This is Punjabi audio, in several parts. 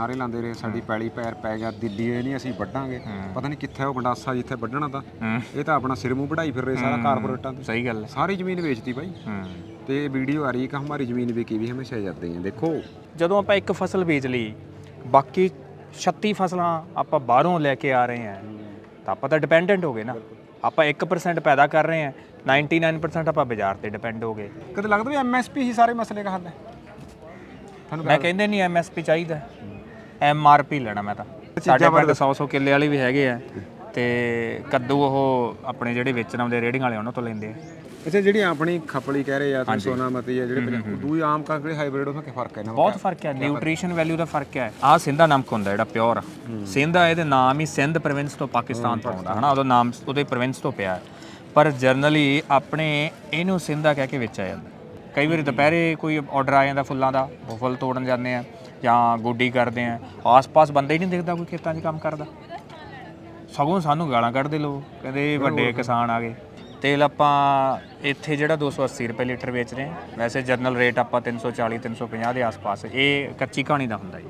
ਨਾਰੇ ਲਾਉਂਦੇ ਰਹੇ ਸਾਡੀ ਪੈਲੀ ਪੈਰ ਪੈ ਗਿਆ ਦਿੱਲੀ ਇਹ ਨਹੀਂ ਅਸੀਂ ਵੱਢਾਂਗੇ। ਪਤਾ ਨਹੀਂ ਕਿੱਥੇ ਉਹ ਗੰਡਾਸਾ ਜਿੱਥੇ ਵੱਢਣਾ ਤਾਂ। ਹੂੰ। ਇਹ ਤਾਂ ਆਪਣਾ ਸਿਰ ਮੂੰਹ ਵਢਾਈ ਫਿਰ ਰਹੇ ਸਾਰਾ ਕਾਰਪੋਰੇਟਾਂ ਤੇ। ਸਹੀ ਗੱਲ ਹੈ। ਸਾਰੀ ਜ਼ਮੀਨ ਵੇਚਤੀ ਬਾਈ। ਹੂੰ। ਤੇ ਵੀਡੀਓ ਆ ਰਹੀ ਹੈ ਕਿ ਹਮਾਰੀ ਜ਼ਮੀਨ ਵਿਕੀ ਵੀ ਹਮੇਸ਼ਾ ਜਾਂਦੇ हैं ਦੇਖੋ। ਜਦੋਂ ਆਪਾਂ ਇੱਕ ਫਸਲ ਵੇਚ ਲਈ ਬਾਕੀ 36 ਫਸਲਾਂ ਆਪਾਂ ਬਾਹਰੋਂ ਲੈ ਕੇ ਆ ਰਹੇ ਹਾਂ ਤਾਂ ਆਪਾਂ ਤਾਂ ਡਿਪੈਂਡੈਂਟ ਹੋ ਗਏ ਨਾ। ਆਪਾਂ 1% ਪੈਦਾ ਕਰ ਰਹੇ ਹਾਂ 99% ਆਪਾਂ ਬਾਜ਼ਾਰ ਤੇ ਡਿਪੈਂਡ ਹੋ ਗਏ। ਕਦੇ ਲੱਗਦਾ ਵੀ ਐਮਐਸਪੀ ਹੀ ਸਾਰੇ ਮਸਲੇ ਦਾ ਹੱਲ ਹੈ? ਮੈਂ ਕਹਿੰਦੇ ਨਹੀਂ ਐਮਐਸਪੀ ਚਾਹੀਦਾ। ਐਮਆਰਪੀ ਲੈਣਾ ਮੈਂ ਤਾਂ। ਸਾਡੇ ਪਿੰਡ 100 100 ਕਿੱਲੇ ਵਾਲੇ ਵੀ ਹੈਗੇ ਆ ਤੇ ਕੱਦੂ ਉਹ ਆਪਣੇ ਜਿਹੜੇ ਵੇਚਣ ਆਉਂਦੇ ਰੇੜੀਆਂ ਵਾਲੇ ਉਹਨਾਂ ਤੋਂ ਲੈਂਦੇ ਆ। ਅੱਛਾ ਜਿਹੜੀ ਆਪਣੀ ਖਪਲੀ ਕਹਿ ਰਹੇ ਆ ਤੁਸੀਂ ਸੋਨਾਮਤੀ ਹੈ ਜਿਹੜੇ ਪੰਜਾਬ ਦੂਈ ਆਮ ਕਣਕ ਜਿਹੜੇ ਹਾਈਬ੍ਰਿਡ ਉਹਨਾਂ ਕੀ ਫ਼ਰਕ ਹੈ ਇਹਨਾਂ ਬਹੁਤ ਫ਼ਰਕ ਹੈ ਨਿਊਟ੍ਰੀਸ਼ਨ ਵੈਲਿਊ ਦਾ ਫ਼ਰਕ ਹੈ। ਆਹ ਸਿੰਧਾ ਨਮਕ ਹੁੰਦਾ ਜਿਹੜਾ ਪਿਓਰ। ਆ ਸਿੰਧਾ ਇਹਦੇ ਨਾਮ ਹੀ ਸਿੰਧ ਪ੍ਰੋਵਿੰਸ ਤੋਂ ਪਾਕਿਸਤਾਨ ਤੋਂ ਆਉਂਦਾ ਹਨਾ? ਉਹਦਾ ਨਾਮ ਉਹਦੇ ਪ੍ਰੋਵਿੰਸ ਤੋਂ ਪਿਆ। ਹੈ। ਪਰ ਜਰਨਲੀ ਆਪਣੇ ਇਹਨੂੰ ਸਿੰਧਾ ਕਹਿ ਕੇ ਵੇਚਿਆ ਜਾਂਦਾ। ਕਈ ਵਾਰੀ ਦੁਪਹਿਰੇ ਕੋਈ ਆਰਡਰ ਆ ਜਾਂਦਾ ਫੁੱਲਾਂ ਦਾ ਉਹ ਫੁੱਲ ਤੋੜਨ ਜਾਂਦੇ ਆ। ਜਾਂ ਗੋਡੀ ਕਰਦੇ ਆ ਆਸ-ਪਾਸ ਬੰਦਾ ਹੀ ਨਹੀਂ ਦਿਖਦਾ ਕੋਈ ਖੇਤਾਂ 'ਚ ਕੰਮ ਕਰਦਾ। ਸਗੋਂ ਸਾਨੂੰ ਗਾਲਾਂ ਕੱਢਦੇ ਲੋਕ ਕਹਿੰਦੇ ਵੱਡੇ ਕਿਸਾਨ ਆ ਗਏ। ਤੇਲ ਆਪਾਂ ਇੱਥੇ ਜਿਹੜਾ 280 ਰੁਪਏ ਲੀਟਰ ਵੇਚ ਰਹੇ ਹਾਂ ਵੈਸੇ ਜਰਨਲ ਰੇਟ ਆਪਾਂ 340 350 ਦੇ ਆਸ-ਪਾਸ ਇਹ ਕੱਚੀ ਕਹਾਣੀ ਦਾ ਹੁੰਦਾ ਜੀ।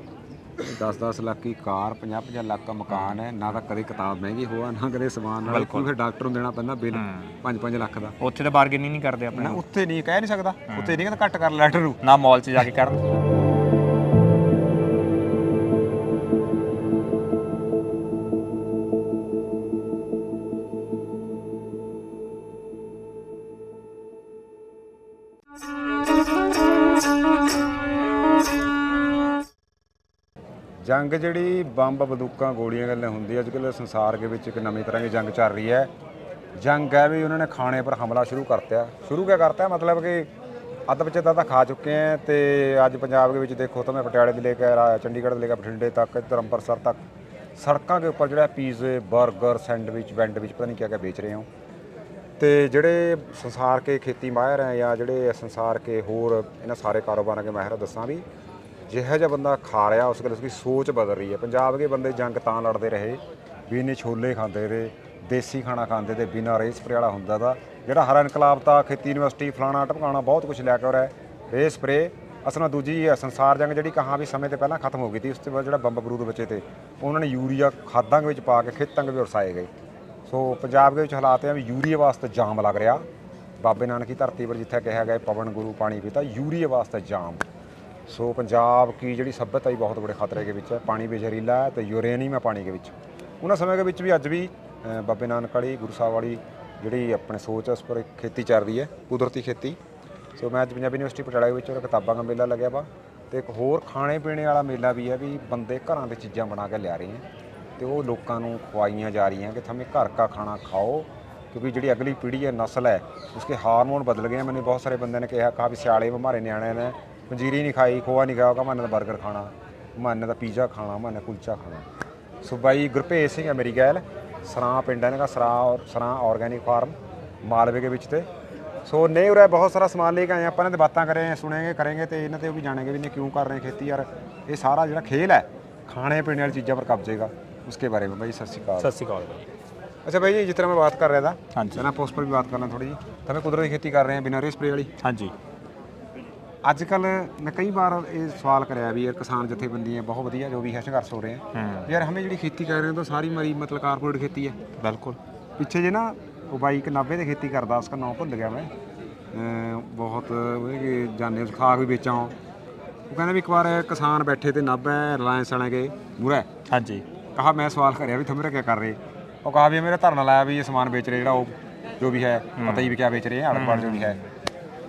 10-10 ਲੱਖ ਦੀ ਕਾਰ 50-50 ਲੱਖ ਦਾ ਮਕਾਨ ਹੈ ਨਾ ਤਾਂ ਕਦੇ ਕਿਤਾਬ ਮਹਿੰਗੀ ਹੋਆ ਨਾ ਕਦੇ ਸਮਾਨ ਨਾਲ ਕੋਈ ਫਿਰ ਡਾਕਟਰ ਨੂੰ ਦੇਣਾ ਪੈਂਦਾ ਬਿੱਲ 5-5 ਲੱਖ ਦਾ। ਉੱਥੇ ਤਾਂ ਬਾਰਗੇਨਿੰਗ ਨਹੀਂ ਕਰਦੇ ਆਪਣੇ ਨਾ ਉੱਥੇ ਨਹੀਂ ਕਹਿ ਨਹੀਂ ਸਕਦਾ। ਉੱਥੇ ਨਹੀਂ ਕਹਿੰਦਾ ਘੱਟ ਕਰ ਲੈਟਰ ਨੂੰ। ਨਾ ਮਾਲ 'ਚ ਜਾ ਕੇ ਕਰਨ ਜੰਗ ਜਿਹੜੀ ਬੰਬ ਬੰਦੂਕਾਂ ਗੋਲੀਆਂ ਗੱਲਾਂ ਹੁੰਦੀ ਅੱਜ ਕੱਲ੍ਹ ਸੰਸਾਰ ਦੇ ਵਿੱਚ ਇੱਕ ਨਵੀਂ ਤਰ੍ਹਾਂ ਦੀ ਜੰਗ ਚੱਲ ਰਹੀ ਹੈ। ਜੰਗ ਹੈ ਵੀ ਉਹਨਾਂ ਨੇ ਖਾਣੇ ਪਰ ਹਮਲਾ ਸ਼ੁਰੂ ਕਰਤਾ ਸ਼ੁਰੂ ਕਿਆ ਕਰਤਾ ਮਤਲਬ ਕਿ ਅੱਧ ਬੱਚੇ ਤਾਂ ਖਾ ਚੁੱਕੇ ਹੈ ਤੇ ਅੱਜ ਪੰਜਾਬ ਦੇ ਵਿੱਚ ਦੇਖੋ ਤਾਂ ਮੈਂ ਪਟਿਆਲੇ ਦੇ ਲੈ ਕੇ ਰਾ- ਚੰਡੀਗੜ੍ਹ ਦੇ ਲੈ ਕੇ ਬਠਿੰਡੇ ਤੱਕ ਇੱਧਰ ਅੰਮ੍ਰਿਤਸਰ ਤੱਕ ਸੜਕਾਂ ਦੇ ਉੱਪਰ ਜਿਹੜਾ ਪੀਜ਼ੇ 버ਗਰ ਸੈਂਡਵਿਚ ਵੈਂਡਵਿਚ ਪਤਾ ਨਹੀਂ ਕਿਆ ਕਿਆ ਵੇਚ ਰਹੇ ਹੋ। ਤੇ ਜਿਹੜੇ ਸੰਸਾਰ ਕੇ ਖੇਤੀ ਮਾਹਿਰ ਹੈ ਜਾਂ ਜਿਹੜੇ ਸੰਸਾਰ ਕੇ ਹੋਰ ਇਹਨਾਂ ਸਾਰੇ ਕਾਰੋਬਾਰਾਂ ਕੇ ਮਾਹਿਰ ਦੱਸਾਂ ਵੀ ਜਿਹੋ ਜਿਹਾ ਬੰਦਾ ਖਾ ਰਿਹਾ, ਉਸ ਗੱਲ ਉਸਦੀ ਸੋਚ ਬਦਲ ਰਹੀ ਹੈ। ਪੰਜਾਬ ਦੇ ਬੰਦੇ ਜੰਗ ਤਾਂ ਲੜਦੇ ਰਹੇ ਵੀ ਇਹਨੇ ਛੋਲੇ ਖਾਂਦੇ ਰਹੇ, ਦੇਸੀ ਖਾਣਾ ਖਾਂਦੇ ਤੇ ਬਿਨਾਂ ਰੇ ਸਪਰੇ ਵਾਲਾ ਹੁੰਦਾ ਦਾ ਜਿਹੜਾ ਹਰਾ ਇਨਕਲਾਬ ਤਾਂ ਖੇਤੀ ਯੂਨੀਵਰਸਿਟੀ, ਫਲਾਣਾ ਟਪਕਾਣਾ ਬਹੁਤ ਕੁਝ ਲੈ ਕੇ ਆ ਰਿਹਾ ਹੈ ਰੇ ਸਪਰੇ ਅਸਲ ਵਿੱਚ ਦੂਜੀ ਹੈ, ਸੰਸਾਰ ਜੰਗ ਜਿਹੜੀ ਕਹਾਂ ਵੀ ਸਮੇਂ ਤੇ ਪਹਿਲਾਂ ਖਤਮ ਹੋ ਗਈ ਸੀ, ਉਸ ਤੋਂ ਬਾਅਦ ਜਿਹੜਾ ਬੰਬ ਬਰੂਦ ਬਚੇ ਤੇ, ਉਹਨਾਂ ਨੇ ਯੂਰੀਆ ਖਾਦਾਂ ਵਿੱਚ ਪਾ ਕੇ ਖੇਤਾਂ ਦੇ ਵਿੱਚ ਵਰਸਾਏ ਗਏ। ਸੋ ਪੰਜਾਬ ਦੇ ਵਿੱਚ ਹਾਲਾਤ ਹੈ ਵੀ ਯੂਰੀਆ ਵਾਸਤੇ ਜਾਮ ਲੱਗ ਰਿਹਾ। ਬਾਬੇ ਨਾਨਕ ਦੀ ਧਰਤੀ ਪਰ ਜਿੱਥੇ ਕਿਹਾ ਗਿਆ ਪਵਨ ਗੁਰੂ, ਪਾਣੀ ਪੀਤਾ, ਯੂਰੀਆ ਵਾਸਤੇ ਜਾਮ। ਸੋ ਪੰਜਾਬ ਕੀ ਜਿਹੜੀ ਸਭਿਅਤਾ ਹੀ ਬਹੁਤ ਬੜੇ ਖਤਰੇ ਦੇ ਵਿੱਚ ਹੈ। ਪਾਣੀ ਵੀ ਜ਼ਹਿਰੀਲਾ ਹੈ ਤੇ ਯੂਰੇਨੀਅਮ ਹੈ ਪਾਣੀ ਦੇ ਵਿੱਚ। ਉਹਨਾਂ ਸਮੇਂ ਦੇ ਵਿੱਚ ਵੀ ਅੱਜ ਵੀ ਬਾਬੇ ਨਾਨਕ ਵਾਲੀ, ਗੁਰੂ ਸਾਹਿਬ ਵਾਲੀ ਜਿਹੜੀ ਆਪਣੇ ਸੋਚ ਹੈ, ਉਸ ਪਰ ਖੇਤੀ ਚੱਲ ਰਹੀ ਹੈ, ਕੁਦਰਤੀ ਖੇਤੀ। ਸੋ ਮੈਂ ਅੱਜ ਪੰਜਾਬੀ ਯੂਨੀਵਰਸਿਟੀ ਪਟਿਆਲਾ ਦੇ ਵਿੱਚ ਉਹ ਕਿਤਾਬਾਂ ਦਾ ਮੇਲਾ ਲੱਗਿਆ ਵਾ ਤੇ ਇੱਕ ਹੋਰ ਖਾਣੇ ਪੀਣੇ ਵਾਲਾ ਮੇਲਾ ਵੀ ਹੈ ਵੀ ਬੰਦੇ ਘਰਾਂ ਦੇ ਚੀਜ਼ਾਂ ਬਣਾ ਕੇ ਲਿਆ ਰਹੇ ਹੈ ਤੇ ਉਹ ਲੋਕਾਂ ਨੂੰ ਖਵਾਈਆਂ ਜਾ ਰਹੀਆਂ ਕਿ ਥਮੇ ਘਰ ਦਾ ਖਾਣਾ ਖਾਓ ਕਿਉਂਕਿ ਜਿਹੜੀ ਅਗਲੀ ਪੀੜ੍ਹੀ ਹੈ, ਨਸਲ ਹੈ, ਉਸਕੇ ਹਾਰਮੋਨ ਬਦਲ ਗਏ हैं। ਮੈਨੂੰ ਬਹੁਤ ਸਾਰੇ ਬੰਦੇ ਨੇ ਕਿਹਾ, ਕਹਾ ਵੀ ਸਿਆਲੇ ਹਮਾਰੇ ਨਿਆਣੇ ਨੇ ਪੰਜੀਰੀ ਨਹੀਂ ਖਾਈ ਖੋਆ ਨਹੀਂ ਖਾਇਆ ਕਮਾਨ ਦਾ 버ਗਰ ਖਾਣਾ ਮਾਨ ਦਾ ਪੀਜ਼ਾ ਖਾਣਾ ਮਾਨ ਦਾ ਕੁਲਚਾ ਖਾਣਾ। ਸੋ ਬਾਈ ਗੁਰਪ੍ਰੀਤ ਸਿੰਘ ਹੈ ਮੇਰੀ ਗੈਲ ਸਰਾ ਪਿੰਡ ਹੈ ਨਾ ਦਾ ਸਰਾ ਔਰ ਸਰਾ ਆਰਗੈਨਿਕ ਫਾਰਮ ਮਾਲਵੇ ਦੇ ਵਿੱਚ ਤੇ। ਸੋ ਨੇ ਰਿਹਾ ਬਹੁਤ ਸਾਰਾ ਸਮਾਨ ਲੈ ਕੇ ਆਏ ਆਪਾਂ ਨੇ ਤੇ ਬਾਤਾਂ ਕਰੇ ਸੁਣਾਂਗੇ ਕਰਾਂਗੇ ਤੇ ਇਹਨਾਂ ਤੇ ਉਹ ਵੀ ਜਾਣਾਂਗੇ ਵੀ ਨੇ ਕਿਉਂ ਕਰ ਰਹੇ ਖੇਤੀ ਯਾਰ ਇਹ ਸਾਰਾ ਜਿਹੜਾ ਖੇਲ ਹੈ ਖਾਣੇ ਪੀਣੇ ਵਾਲੀ ਚੀਜ਼ਾਂ ਪਰ ਕਬਜ਼ੇਗਾ ਉਸਕੇ ਬਾਰੇ ਵਿੱਚ। ਬਾਈ ਸਤਿ ਸ਼੍ਰੀ ਅਕਾਲ। ਸਤਿ ਸ਼੍ਰੀ ਅਕਾਲ ਅੱਛਾ ਬਾਈ ਜੀ ਜਿਸ ਤਰ੍ਹਾਂ ਮੈਂ ਬਾਤ ਕਰ ਰਿਹਾ ਦਾ ਹਾਂਜੀ। ਮੈਂ ਨਾ ਪੋਸਟ ਪਰ ਵੀ ਬਾਤ ਕਰਨਾ ਥੋੜੀ ਜੀ ਤਾਂ ਮੈਂ ਦੀ ਖੇਤੀ ਕਰ ਰਹੇ ਹਾਂ ਬਿਨਾਂ ਰੇ ਸਪਰੇ ਵਾਲੀ। ਹਾਂਜੀ। ਅੱਜ ਕੱਲ ਮੈਂ ਕਈ ਵਾਰ ਇਹ ਸਵਾਲ ਕਰਿਆ ਵੀ ਯਾਰ ਕਿਸਾਨ ਜਥੇਬੰਦੀਆਂ ਬਹੁਤ ਵਧੀਆ ਜੋ ਵੀ ਹੈ ਸੰਘਰਸ਼ ਹੋ ਰਹੇ ਹੂੰ। ਯਾਰ ਹਮੇ ਜਿਹੜੀ ਖੇਤੀ ਕਰ ਰਹੇ ਹਾਂ ਤਾਂ ਸਾਰੀ ਮਾਰੀ ਮਤਲਬ ਕਾਰਪੋਰੇਟ ਖੇਤੀ ਹੈ। ਬਿਲਕੁਲ। ਪਿੱਛੇ ਜੇ ਨਾ ਉਹ ਬਾਈ ਇੱਕ 90 ਦੇ ਖੇਤੀ ਕਰਦਾ ਉਸਦਾ ਨਾਮ ਭੁੱਲ ਗਿਆ ਮੈਂ। ਬਹੁਤ ਉਹਦੇ ਜਾਣੇ ਉਸ ਖਾਕ ਵੀ ਵੇਚਾਂ ਉਹ। ਕਹਿੰਦਾ ਵੀ ਇੱਕ ਵਾਰ ਕਿਸਾਨ ਬੈਠੇ ਤੇ ਨਾਭਾ ਰਿਲਾਇੰਸ ਵਾਲਿਆਂ ਕੇ ਮੂਰੇ ਹਾਂਜੀ। ਕਹਾ ਮੈਂ ਸਵਾਲ ਕਰਿਆ ਵੀ ਤੁਮ ਕੀ ਕਰ ਰਹੇ। ਉਹ ਕਹਾ ਵੀ ਮੇਰਾ ਧਰਨਾ ਲਾਇਆ ਵੀ ਇਹ ਸਮਾਨ ਵੇਚ ਰਹੇ ਜਿਹੜਾ ਉਹ ਜੋ ਵੀ ਹੈ ਪਤਾ ਹੀ ਵੀ ਕਿਆ ਵੇਚ ਰਹੇ ਹੈ ਅੜਪੜ ਜੋ ਵੀ ਹੈ।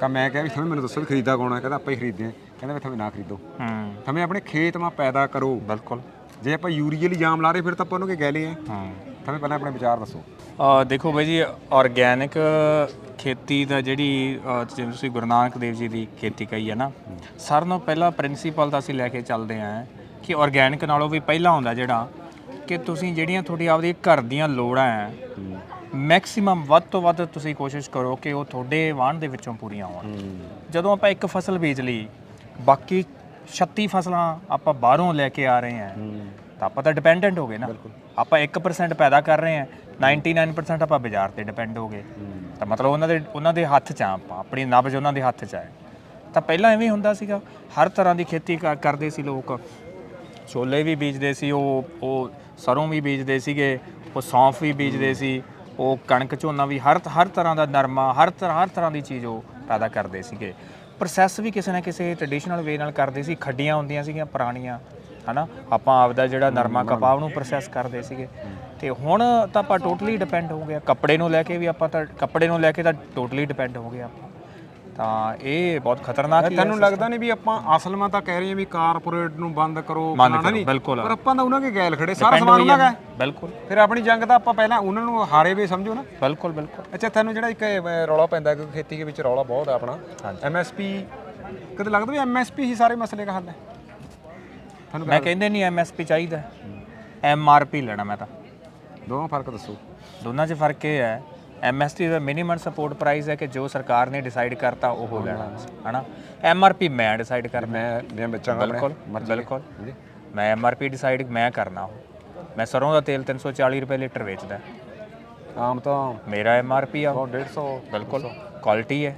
ਕਹਾ ਮੈਂ ਕਿਹਾ ਵੀ ਤੁਸੀਂ ਮੈਨੂੰ ਦੱਸੋ ਵੀ ਖਰੀਦਾ ਕੌਣ ਹੈ ਕਹਿੰਦਾ ਆਪਾਂ ਹੀ ਖਰੀਦਦੇ ਹਾਂ। ਕਹਿੰਦਾ ਵੀ ਤੁਸੀਂ ਨਾ ਖਰੀਦੋ। ਹੂੰ। ਤੁਸੀਂ ਆਪਣੇ ਖੇਤ ਮਾ ਪੈਦਾ ਕਰੋ। ਬਿਲਕੁਲ। ਜੇ ਆਪਾਂ ਯੂਰੀਆ ਲਈ ਜਾਮ ਲਾ ਰਹੇ ਫਿਰ ਤਾਂ ਆਪਾਂ ਉਹਨੂੰ ਕੀ ਕਹਿ ਲਏ ਹੈ। ਹਾਂ ਤੁਸੀਂ ਪਹਿਲਾਂ ਆਪਣੇ ਵਿਚਾਰ ਦੱਸੋ। ਅ, ਦੇਖੋ ਬਾਈ ਜੀ ਆਰਗੈਨਿਕ ਖੇਤੀ ਦਾ ਜਿਹੜੀ ਅ, ਜਿਵੇਂ ਤੁਸੀਂ ਗੁਰੂ ਨਾਨਕ ਦੇਵ ਜੀ ਦੀ ਖੇਤੀ ਕਹੀ ਹੈ ਨਾ ਸਾਰਿਆਂ ਨਾਲੋਂ ਪਹਿਲਾ ਪ੍ਰਿੰਸੀਪਲ ਤਾਂ ਅਸੀਂ ਲੈ ਕੇ ਚੱਲਦੇ ਆਂ ਕਿ ਆਰਗੈਨਿਕ ਨਾਲੋਂ ਵੀ ਪਹਿਲਾਂ ਹੁੰਦਾ ਜਿਹੜਾ ਕਿ ਤੁਸੀਂ ਜਿਹੜੀਆਂ ਤੁਹਾਡੀ ਆਪਦੀ ਘਰ ਦੀਆਂ ਲੋੜਾਂ ਹੈ। ਮੈਕਸਿਮਮ ਵੱਧ ਤੋਂ ਵੱਧ ਤੁਸੀਂ ਕੋਸ਼ਿਸ਼ ਕਰੋ ਕਿ ਉਹ ਤੁਹਾਡੇ ਵਾਹਣ ਦੇ ਵਿੱਚੋਂ ਪੂਰੀਆਂ ਹੋਣ। ਜਦੋਂ ਆਪਾਂ ਇੱਕ ਫਸਲ ਬੀਜ ਲਈ ਬਾਕੀ 36 ਫਸਲਾਂ ਆਪਾਂ ਬਾਹਰੋਂ ਲੈ ਕੇ ਆ ਰਹੇ ਹਾਂ ਤਾਂ ਆਪਾਂ ਤਾਂ ਡਿਪੈਂਡੈਂਟ ਹੋ ਗਏ ਨਾ। ਆਪਾਂ 1% ਪੈਦਾ ਕਰ ਰਹੇ ਹਾਂ 99% ਆਪਾਂ ਬਾਜ਼ਾਰ ਤੇ ਡਿਪੈਂਡ ਹੋ ਗਏ। ਤਾਂ ਮਤਲਬ ਉਹਨਾਂ ਦੇ ਉਹਨਾਂ ਦੇ ਹੱਥ 'ਚ ਆ ਆਪਾਂ ਆਪਣੀ ਨਬਜ਼ ਉਹਨਾਂ ਦੇ ਹੱਥ 'ਚ ਹੈ ਤਾਂ ਪਹਿਲਾਂ ਐਵੇਂ ਹੁੰਦਾ ਸੀਗਾ ਹਰ ਤਰ੍ਹਾਂ ਦੀ ਖੇਤੀ ਕਰਦੇ ਸੀ ਲੋਕ। ਛੋਲੇ ਵੀ ਬੀਜਦੇ ਸੀ ਉਹ ਉਹ ਸਰੋਂ ਵੀ ਬੀਜਦੇ ਸੀਗੇ ਉਹ ਸੌਂਫ ਵੀ ਬੀਜਦੇ ਸੀ ਉਹ ਕਣਕ ਝੋਨਾ ਵੀ ਹਰ ਹਰ ਤਰ੍ਹਾਂ ਦਾ ਨਰਮਾ ਹਰ ਤਰ੍ਹਾਂ ਹਰ ਤਰ੍ਹਾਂ ਦੀ ਚੀਜ਼ ਉਹ ਪੈਦਾ ਕਰਦੇ ਸੀਗੇ। ਪ੍ਰੋਸੈਸ ਵੀ ਕਿਸੇ ਨਾ ਕਿਸੇ ਟ੍ਰੈਡੀਸ਼ਨਲ ਵੇ ਨਾਲ ਕਰਦੇ ਸੀ ਖੱਡੀਆਂ ਹੁੰਦੀਆਂ ਸੀਗੀਆਂ ਪੁਰਾਣੀਆਂ ਹਨਾ? ਆਪਾਂ ਆਪਦਾ ਜਿਹੜਾ ਨਰਮਾ ਕਪਾਹ ਨੂੰ ਪ੍ਰੋਸੈਸ ਕਰਦੇ ਸੀਗੇ। ਤੇ ਹੁਣ ਤਾਂ ਆਪਾਂ ਟੋਟਲੀ ਡਿਪੈਂਡ ਹੋ ਗਿਆ ਕੱਪੜੇ ਨੂੰ ਲੈ ਕੇ ਵੀ ਆਪਾਂ ਤਾਂ ਕੱਪੜੇ ਨੂੰ ਲੈ ਕੇ ਤਾਂ ਟੋਟਲੀ ਡਿਪੈਂਡ ਹੋ ਗਏ ਆਪਾਂ। ਤਾਂ ਇਹ ਬਹੁਤ ਖਤਰਨਾਕ ਹੀ ਹੈ ਤੈਨੂੰ ਲੱਗਦਾ ਨਹੀਂ ਵੀ ਆਪਾਂ ਅਸਲ ਮੈਂ ਤਾਂ ਕਹਿ ਰਹੀ ਹਾਂ ਵੀ ਕਾਰਪੋਰੇਟ ਨੂੰ ਬੰਦ ਕਰੋ ਬੰਦ ਕਰੋ, ਨਹੀਂ। ਬਿਲਕੁਲ। ਪਰ ਆਪਾਂ ਤਾਂ ਉਹਨਾਂ ਕੇ ਗੈਲ ਖੜੇ ਸਾਰਾ ਸਮਾਨ ਉਹਨਾਂ ਦਾ ਆ। ਹੈ। ਬਿਲਕੁਲ। ਫਿਰ ਆਪਣੀ ਜੰਗ ਤਾਂ ਆਪਾਂ ਪਹਿਲਾਂ ਉਹਨਾਂ ਨੂੰ ਹਾਰੇ ਵੀ ਸਮਝੋ ਨਾ। ਬਿਲਕੁਲ ਬਿਲਕੁਲ। ਅੱਛਾ ਤੈਨੂੰ ਜਿਹੜਾ ਇੱਕ ਇਹ ਰੌਲਾ ਪੈਂਦਾ ਕਿ ਖੇਤੀ ਦੇ ਵਿੱਚ ਰੌਲਾ ਬਹੁਤ ਹੈ ਆਪਣਾ। ਐਮਐਸਪੀ ਕਦੇ ਲੱਗਦਾ ਵੀ ਐਮਐਸਪੀ ਹੀ ਸਾਰੇ ਮਸਲੇ ਦਾ ਹੱਲ ਹੈ? ਤੁਹਾਨੂੰ ਮੈਂ ਕਹਿੰਦੇ ਨਹੀਂ ਐਮਐਸਪੀ ਚਾਹੀਦਾ ਐਮਆਰਪੀ ਲੈਣਾ ਮੈਂ ਤਾਂ। ਦੋਵਾਂ ਫ਼ਰਕ ਦੱਸੋ। ਦੋਨਾਂ 'ਚ ਫ਼ਰਕ ਇਹ ਹੈ ਐਮਐਸਪੀ ਦਾ ਮਿਨੀਮਮ ਸਪੋਰਟ ਪ੍ਰਾਈਸ ਹੈ ਕਿ ਜੋ ਸਰਕਾਰ ਨੇ ਡਿਸਾਈਡ ਕਰਤਾ ਉਹ ਲੈਣਾ ਹਨਾ? ਐਮਆਰਪੀ ਮੈਂ ਡਿਸਾਈਡ ਕਰਨਾ ਮੈਂ ਮੈਂ ਬੱਚਾ ਬਿਲਕੁਲ ਬਿਲਕੁਲ। ਮੈਂ ਐਮਆਰਪੀ ਡਿਸਾਈਡ ਮੈਂ ਕਰਨਾ ਮੈਂ ਸਰੋਂ ਦਾ ਤੇਲ 340 ਰੁਪਏ ਲੀਟਰ ਵੇਚਦਾ। ਆਮ ਤਾਂ ਮੇਰਾ ਐਮਆਰਪੀ ਆ। 150 ਬਿਲਕੁਲ ਕੁਆਲਿਟੀ ਹੈ।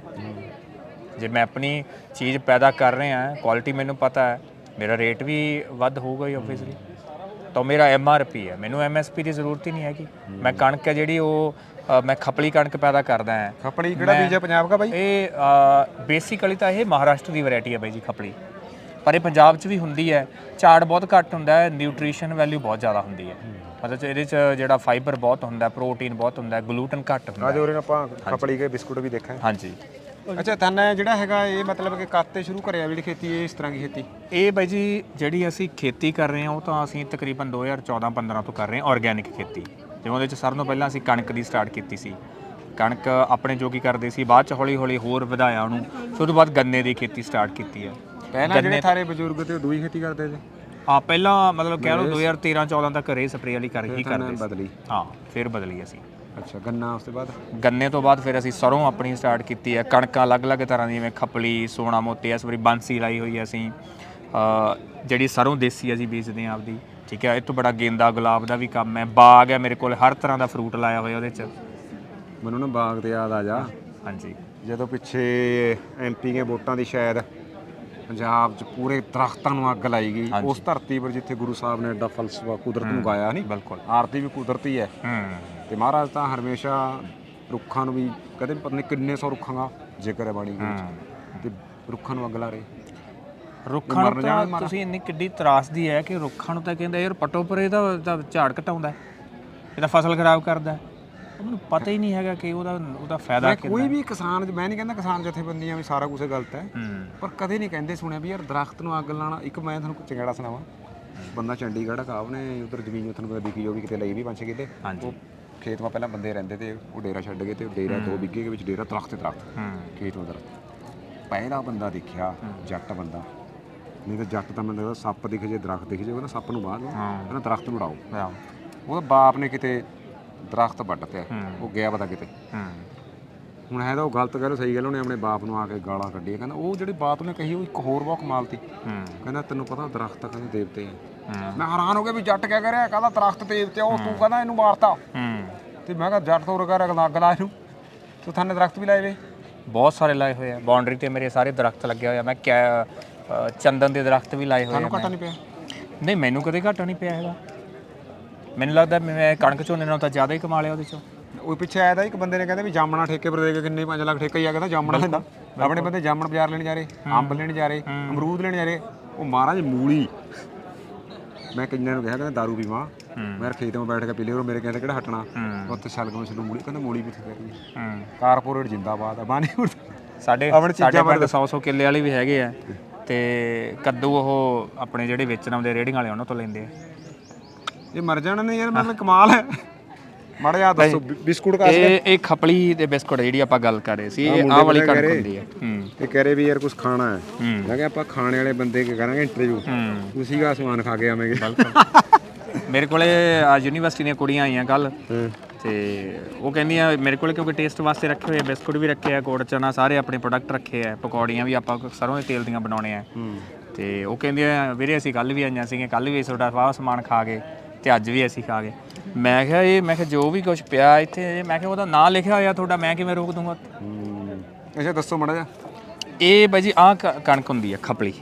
ਜੇ ਮੈਂ ਆਪਣੀ ਚੀਜ਼ ਪੈਦਾ ਕਰ ਰਿਹਾ ਕੁਆਲਿਟੀ ਮੈਨੂੰ ਪਤਾ ਹੈ। ਮੇਰਾ ਰੇਟ ਵੀ ਵੱਧ ਹੋਊਗਾ ਹੀ ਆਬਵੀਅਸਲੀ ਤਾਂ ਮੇਰਾ ਐਮਆਰਪੀ ਹੈ। ਮੈਨੂੰ ਐਮਐਸਪੀ ਦੀ ਜ਼ਰੂਰਤ ਹੀ ਨਹੀਂ ਹੈਗੀ। ਮੈਂ ਕਣਕ ਹੈ ਜਿਹੜੀ ਉਹ ਅ, ਮੈਂ ਖਪਲੀ ਕਣਕ ਪੈਦਾ ਕਰਦਾ ਹਾਂ। ਖਪੜੀ ਕਿਹੜਾ ਬੀਜ ਹੈ ਪੰਜਾਬ ਦਾ ਬਾਈ? ਇਹ ਬੇਸਿਕਲੀ ਤਾਂ ਇਹ ਮਹਾਰਾਸ਼ਟਰ ਦੀ ਵੈਰਾਈਟੀ ਹੈ ਬਾਈ ਜੀ ਖਪਲੀ। ਪਰ ਇਹ ਪੰਜਾਬ 'ਚ ਵੀ ਹੁੰਦੀ ਹੈ। ਝਾੜ ਬਹੁਤ ਘੱਟ ਹੁੰਦਾ ਹੈ ਨਿਊਟ੍ਰੀਸ਼ਨ ਵੈਲਿਊ ਬਹੁਤ ਜ਼ਿਆਦਾ ਹੁੰਦੀ ਹੈ। ਮਤਲਬ ਇਹਦੇ 'ਚ ਜਿਹੜਾ ਫਾਈਬਰ ਬਹੁਤ ਹੁੰਦਾ ਪ੍ਰੋਟੀਨ ਬਹੁਤ ਹੁੰਦਾ ਗਲੂਟਨ ਘੱਟ ਹੁੰਦਾ ਅੱਜ ਉਰੇ ਆਪਾਂ ਖਪੜੀ ਕੇ ਬਿਸਕੁਟ ਵੀ ਦੇਖਾਂ ਹਾਂਜੀ। ਅੱਛਾ ਤਨ ਜਿਹੜਾ ਹੈਗਾ ਇਹ ਮਤਲਬ ਕਿ ਕਾਤੇ ਸ਼ੁਰੂ ਕਰਿਆ ਜਿਹੜੀ ਖੇਤੀ ਇਹ ਇਸ ਤਰ੍ਹਾਂ ਦੀ ਖੇਤੀ? ਇਹ ਬਾਈ ਜੀ ਜਿਹੜੀ ਅਸੀਂ ਖੇਤੀ ਕਰ ਰਹੇ ਹਾਂ ਉਹ ਤਾਂ ਅਸੀਂ ਤਕਰੀਬਨ 2014-15 ਤੋਂ ਕਰ ਰਹੇ ਹਾਂ ਆਰਗੇਨਿਕ ਖੇਤੀ। ਜਿਵੇਂ ਉਹਦੇ ਚ ਸਾਰਿਆਂ ਤੋਂ ਪਹਿਲਾਂ ਅਸੀਂ ਕਣਕ ਦੀ ਸਟਾਰਟ ਕੀਤੀ ਸੀ। ਕਣਕ ਆਪਣੇ ਜੋਗੀ ਕਰਦੇ ਸੀ ਬਾਅਦ ਚ ਹੌਲੀ-ਹੌਲੀ ਹੋਰ ਵਧਾਇਆ ਉਹਨੂੰ। ਫਿਰ ਉਹ ਤੋਂ ਬਾਅਦ ਗੰਨੇ ਦੀ ਖੇਤੀ ਸਟਾਰਟ ਕੀਤੀ ਹੈ। ਪਹਿਲਾਂ ਜਿਹੜੇ ਥਾਰੇ ਬਜ਼ੁਰਗ ਤੇ ਉਹ ਦੂਈ ਖੇਤੀ ਕਰਦੇ ਸੀ? ਆ ਪਹਿਲਾਂ ਮਤਲਬ ਕਹਿ ਲਓ 2013-14 ਤੱਕ ਰੇ ਸਪਰੇ ਵਾਲੀ ਕਰ ਹੀ ਕਰਦੇ ਸੀ। ਬਦਲੀ। ਹਾਂ ਫਿਰ ਬਦਲੀ ਅਸੀਂ। ਅੱਛਾ ਗੰਨਾ ਉਸ ਤੋਂ ਬਾਅਦ? ਗੰਨੇ ਤੋਂ ਬਾਅਦ ਫਿਰ ਅਸੀਂ ਸਰੋਂ ਆਪਣੀ ਸਟਾਰਟ ਕੀਤੀ ਹੈ। ਕਣਕਾਂ ਅਲੱਗ-ਅਲੱਗ ਤਰ੍ਹਾਂ ਦੀਆਂ ਜਿਵੇਂ ਖਪਲੀ ਸੋਨਾ ਮੋਤੀ ਇਸ ਵਾਰੀ ਬਾਂਸੀ ਲਾਈ ਹੋਈ ਹੈ ਅਸੀਂ। ਜਿਹੜੀ ਸਰੋਂ ਦੇਸੀ ਅਸੀਂ ਬੀਜਦੇ ਹਾਂ ਆਪਦੀ। ਠੀਕ ਹੈ ਇਹ ਤੋਂ ਬੜਾ ਗੇਂਦਾ ਗੁਲਾਬ ਦਾ ਵੀ ਕੰਮ ਹੈ। ਬਾਗ ਹੈ ਮੇਰੇ ਕੋਲ ਹਰ ਤਰ੍ਹਾਂ ਦਾ ਫਰੂਟ ਲਾਇਆ ਹੋਇਆ ਉਹਦੇ 'ਚ। ਮੈਨੂੰ ਨਾ ਬਾਗ ਤੇ ਯਾਦ ਆ ਜਾ। ਹਾਂਜੀ। ਜਦੋਂ ਪਿੱਛੇ ਐਮਪੀ ਦੇ ਵੋਟਾਂ ਦੀ ਸ਼ਾਇਦ ਪੰਜਾਬ 'ਚ ਪੂਰੇ ਦਰਖਤਾਂ ਨੂੰ ਅੱਗ ਲਾਈ ਗਈ। ਉਸ ਧਰਤੀ ਪਰ ਜਿੱਥੇ ਗੁਰੂ ਸਾਹਿਬ ਨੇ ਐਡਾ ਫਲਸਫਾ ਕੁਦਰਤ ਨੂੰ ਗਾਇਆ ਨਹੀਂ ਬਿਲਕੁਲ। ਆਰਤੀ ਵੀ ਕੁਦਰਤੀ ਹੈ। ਹੂੰ। ਤੇ ਮਹਾਰਾਜ ਤਾਂ ਹਮੇਸ਼ਾ ਰੁੱਖਾਂ ਨੂੰ ਵੀ ਕਦੇ ਪਤਾ ਨਹੀਂ ਕਿੰਨੇ ਸੌ ਰੁੱਖਾਂ ਦਾ ਜ਼ਿਕਰ ਹੈ ਬਾਣੀ ਦੇ ਵਿੱਚ। ਤੇ ਰੁੱਖਾਂ ਨੂੰ ਅੱਗ ਲਾ ਰਹੇ। ਰੁੱਖਾਂ ਨੂੰ ਤਾਂ ਤੁਸੀਂ ਇੰਨੀ ਕਿੱਡੀ ਤਰਾਸਦੀ ਹੈ ਕਿ ਰੁੱਖਾਂ ਨੂੰ ਤਾਂ ਕਹਿੰਦੇ ਯਾਰ ਪਟੋ ਪਰੇ ਦਾ ਤਾਂ ਝਾੜ ਘਟਾਉਂਦਾ। ਇਹ ਤਾਂ ਫਸਲ ਖਰਾਬ ਕਰਦਾ। ਉਹਨੂੰ ਪਤਾ ਹੀ ਨਹੀਂ ਹੈਗਾ ਕਿ ਉਹਦਾ ਉਹਦਾ ਫਾਇਦਾ ਮੈਂ ਕੋਈ ਵੀ ਕਿਸਾਨ ਮੈਂ ਨਹੀਂ ਕਹਿੰਦਾ ਕਿਸਾਨ ਜਥੇਬੰਦੀਆਂ ਵੀ ਸਾਰਾ ਕੁਝ ਗਲਤ ਹੈ ਪਰ ਕਦੇ ਨਹੀਂ ਕਹਿੰਦੇ ਸੁਣਿਆ ਵੀ ਯਾਰ ਦਰਖਤ ਨੂੰ ਅੱਗ ਲਾਣਾ ਇੱਕ ਮੈਂ ਤੁਹਾਨੂੰ ਚੰਗੜਾ ਸੁਣਾਵਾਂ ਬੰਦਾ ਚੰਡੀਗੜ੍ਹ ਕਾ ਉਹਨੇ ਉਧਰ ਜ਼ਮੀਨ ਤੁਹਾਨੂੰ ਪਤਾ ਵਿਕੀ ਜੋ ਵੀ ਕਿਤੇ ਲਈ ਵੀ ਪੰਜ ਕਿਤੇ ਉਹ ਖੇਤ ਮਾ ਪਹਿਲਾਂ ਬੰਦੇ ਰਹਿੰਦੇ ਤੇ ਉਹ ਡੇਰਾ ਛੱਡ ਗਏ ਤੇ ਉਹ ਡੇਰਾ ਦੋ ਵਿਗੇ ਦੇ ਵਿੱਚ ਡੇਰਾ ਦਰਖਤ ਤੇ ਦਰਖਤ। ਹੂੰ। ਖੇਤ ਦਰਖਤ ਪਹਿਲਾ ਬੰਦਾ ਦੇਖਿਆ ਜੱਟ ਬੰਦਾ। ਨਹੀਂ ਤਾਂ ਜੱਟ ਤਾਂ ਮੈਨੂੰ ਲੱਗਦਾ ਸੱਪ ਦਿਖ ਜੇ ਦਰਖਤ ਦਿਖ ਜੇ ਉਹ ਨਾ ਸੱਪ ਨੂੰ ਬਾਹਰ ਕਹਿੰਦਾ ਦਰਖਤ ਨੂੰ ਉਡਾਓ। ਹਾਂ। ਉਹਦਾ ਬਾਪ ਨੇ ਕਿਤੇ ਦਰਖਤ ਵੱਢ ਹੂੰ। ਉਹ ਗਿਆ ਪਤਾ ਕਿਤੇ। ਹੂੰ। ਹੁਣ ਹੈ ਤਾਂ ਉਹ ਗਲਤ ਕਹਿ ਲੋ ਸਹੀ ਗੱਲ ਉਹਨੇ ਆਪਣੇ ਬਾਪ ਨੂੰ ਆ ਕੇ ਗਾਲਾਂ ਕੱਢੀਆਂ। ਕਹਿੰਦਾ ਉਹ ਜਿਹੜੀ ਬਾਤ ਉਹਨੇ ਕਹੀ ਉਹ ਇੱਕ ਹੋਰ ਬਹੁਤ ਕਮਾਲ ਹੂੰ। ਕਹਿੰਦਾ ਤੈਨੂੰ ਪਤਾ ਦਰਖਤ ਕਹਿੰਦੇ ਦੇਵਤੇ ਆ। ਹੂੰ। ਮੈਂ ਹੈਰਾਨ ਹੋ ਗਿਆ ਵੀ ਜੱਟ ਕਿਆ ਕਰਿਆ ਕਹਿੰਦਾ ਦਰਖਤ ਦੇਵਤੇ ਉਹ ਤੂੰ ਕਹਿੰਦਾ ਇਹਨੂੰ ਮਾਰਤਾ। ਹੂੰ। ਤੇ ਮੈਂ ਕਿਹਾ ਜੱਟ ਤੋਂ ਕਰ ਅੱਗ ਲਾ ਇਹਨੂੰ। ਤੂੰ ਥਾਨੇ ਦਰਖਤ ਵੀ ਲਾਏ ਵੇ। ਬਹੁਤ ਸਾਰੇ ਲਾਏ ਹੋਏ ਆ। ਬਾਉਂਡਰੀ ਤੇ ਮੇਰੇ ਸਾਰੇ ਦਰਖਤ ਲੱਗੇ ਹੋਏ ਆ। ਮੈਂ ਕਿਆ ਅ, ਚੰਦਨ ਦੇ ਦਰਖਤ ਵੀ ਲਾਏ ਹੋਏ ਆ ਤੁਹਾਨੂੰ ਘਾਟਾ ਨਹੀਂ ਪਿਆ। ਨਹੀਂ ਮੈਨੂੰ ਕਦੇ ਘਾਟਾ ਨਹੀਂ ਪਿਆ ਹੈਗਾ। ਮੈਨੂੰ ਲੱਗਦਾ ਮੈਂ ਕਣਕ ਝੋਨੇ ਨਾਲੋਂ ਤਾਂ ਜ਼ਿਆਦਾ ਹੀ ਕਮਾ ਲਿਆ ਉਹਦੇ ਚੋਂ। ਉਹ ਪਿੱਛੇ ਆਇਆ ਤਾਂ ਇੱਕ ਬੰਦੇ ਨੇ ਕਹਿੰਦੇ ਵੀ ਜਾਮਣਾ ਠੇਕੇ ਪਰ ਦੇ ਕੇ ਕਿੰਨੇ 5 ਲੱਖ ਠੇਕਾ ਹੀ ਆ ਕਹਿੰਦਾ ਜਾਮਣਾ ਲੈਂਦਾ। ਆਪਣੇ ਬੰਦੇ ਜਾਮਣ ਬਾਜ਼ਾਰ ਲੈਣ ਜਾ ਰਹੇ ਅੰਬ ਲੈਣ ਜਾ ਰਹੇ ਅਮਰੂਦ ਲੈਣ ਜਾ ਰਹੇ ਉਹ ਮਹਾਰਾਜ ਮੂਲੀ। ਮੈਂ ਕਿੰਨਿਆਂ ਨੂੰ ਕਿਹਾ ਕਹਿੰਦਾ ਦਾਰੂ ਪੀਵਾਂ। ਮੈਂ ਖੇਤ 'ਮਾ ਬੈਠ ਕੇ ਪੀ ਲਿਓ ਮੇਰੇ ਕਹਿੰਦੇ ਕਿਹੜਾ ਹਟਣਾ। ਉੱਥੇ ਸ਼ਲਗਮ ਸ਼ਲੂ ਮੂਲੀ ਕਹਿੰਦਾ ਮੂਲੀ ਵੀ ਰਹੀ ਹੈ? ਹੂੰ। ਕਾਰਪੋਰੇਟ ਜਿੰਦਾਬਾਦ ਆ ਬਾਣੀ ਸਾਡੇ ਆਪਣੇ ਸਾਡੇ ਪਿੰਡ 100 100 ਕਿੱਲੇ ਵਾਲੇ ਵੀ ਹੈਗੇ ਆ। ਤੇ ਕੱਦੂ ਉਹ ਆਪਣੇ ਜਿਹੜੇ ਵੇਚਣ ਆਉਂਦੇ ਰੇੜੀਆਂ ਵਾਲੇ ਉਹਨਾਂ ਤੋਂ ਲੈਂਦੇ ਆ। ਇਹ ਮਰ ਜਾਣਾ ਨੇ ਯਾਰ ਮਤਲਬ ਕਮਾਲ ਹੈ। ਮਾੜਾ ਜਿਹਾ ਦੱਸੋ ਬਿ- ਬਿਸਕੁਟ ਕਾ ਇਹ ਇਹ ਖਪਲੀ ਦੇ ਬਿਸਕੁਟ ਜਿਹੜੀ ਆਪਾਂ ਗੱਲ ਕਰ ਰਹੇ ਸੀ ਇਹ ਆਹ ਵਾਲੀ ਕਣਕ ਹੁੰਦੀ ਹੈ ਹੂੰ। ਇਹ ਕਹਿ ਰਹੇ ਵੀ ਯਾਰ ਕੁਝ ਖਾਣਾ ਹੈ। ਮੈਂ ਕਿਹਾ ਆਪਾਂ ਖਾਣੇ ਵਾਲੇ ਬੰਦੇ ਕੀ ਕਰਾਂਗੇ ਇੰਟਰਵਿਊ ਤੁਸੀਂ ਕਾ ਸਮਾਨ ਖਾ ਕੇ ਆਵੇਂਗੇ। ਮੇਰੇ ਕੋਲੇ ਆ ਯੂਨੀਵਰਸਿਟੀ ਦੀਆਂ ਕੁੜੀਆਂ ਆਈਆਂ ਕੱਲ ਤੇ ਉਹ ਕਹਿੰਦੀਆਂ ਮੇਰੇ ਕੋਲੇ ਕਿਉਂਕਿ ਟੇਸਟ ਵਾਸਤੇ ਰੱਖੇ ਹੋਏ ਆ, ਬਿਸਕੁਟ ਵੀ ਰੱਖੇ ਆ ਗੁੜ ਚਨਾ ਸਾਰੇ ਆਪਣੇ ਪ੍ਰੋਡਕਟ ਰੱਖੇ ਆ ਪਕੌੜੀਆਂ ਵੀ ਆਪਾਂ ਸਰੋਂ ਦੇ ਤੇਲ ਦੀਆਂ ਬਣਾਉਣੇ ਆ। ਤੇ ਉਹ ਕਹਿੰਦੀਆਂ ਵੀਰੇ ਅਸੀਂ ਕੱਲ ਵੀ ਆਈਆਂ ਸੀਗੀਆਂ ਕੱਲ ਵੀ ਤੁਹਾਡਾ ਵਾਹ ਸਮਾਨ ਖਾ ਗਏ ਤੇ ਅੱਜ ਵੀ ਅਸੀਂ ਖਾ ਗਏ। ਮੈਂ ਕਿਹਾ ਇਹ ਮੈਂ ਕਿਹਾ ਜੋ ਵੀ ਕੁਝ ਪਿਆ ਇੱਥੇ ਮੈਂ ਕਿਹਾ ਉਹਦਾ ਨਾਂ ਲਿਖਿਆ ਹੋਇਆ ਤੁਹਾਡਾ ਮੈਂ ਕਿਵੇਂ ਰੋਕ ਦੂੰਗਾ। ਅੱਛਾ ਦੱਸੋ ਮਾੜਾ ਜਿਹਾ। ਇਹ ਬਾਈ ਜੀ ਆਹ ਕ- ਕਣਕ ਹੁੰਦੀ ਹੈ ਖਪਲੀ।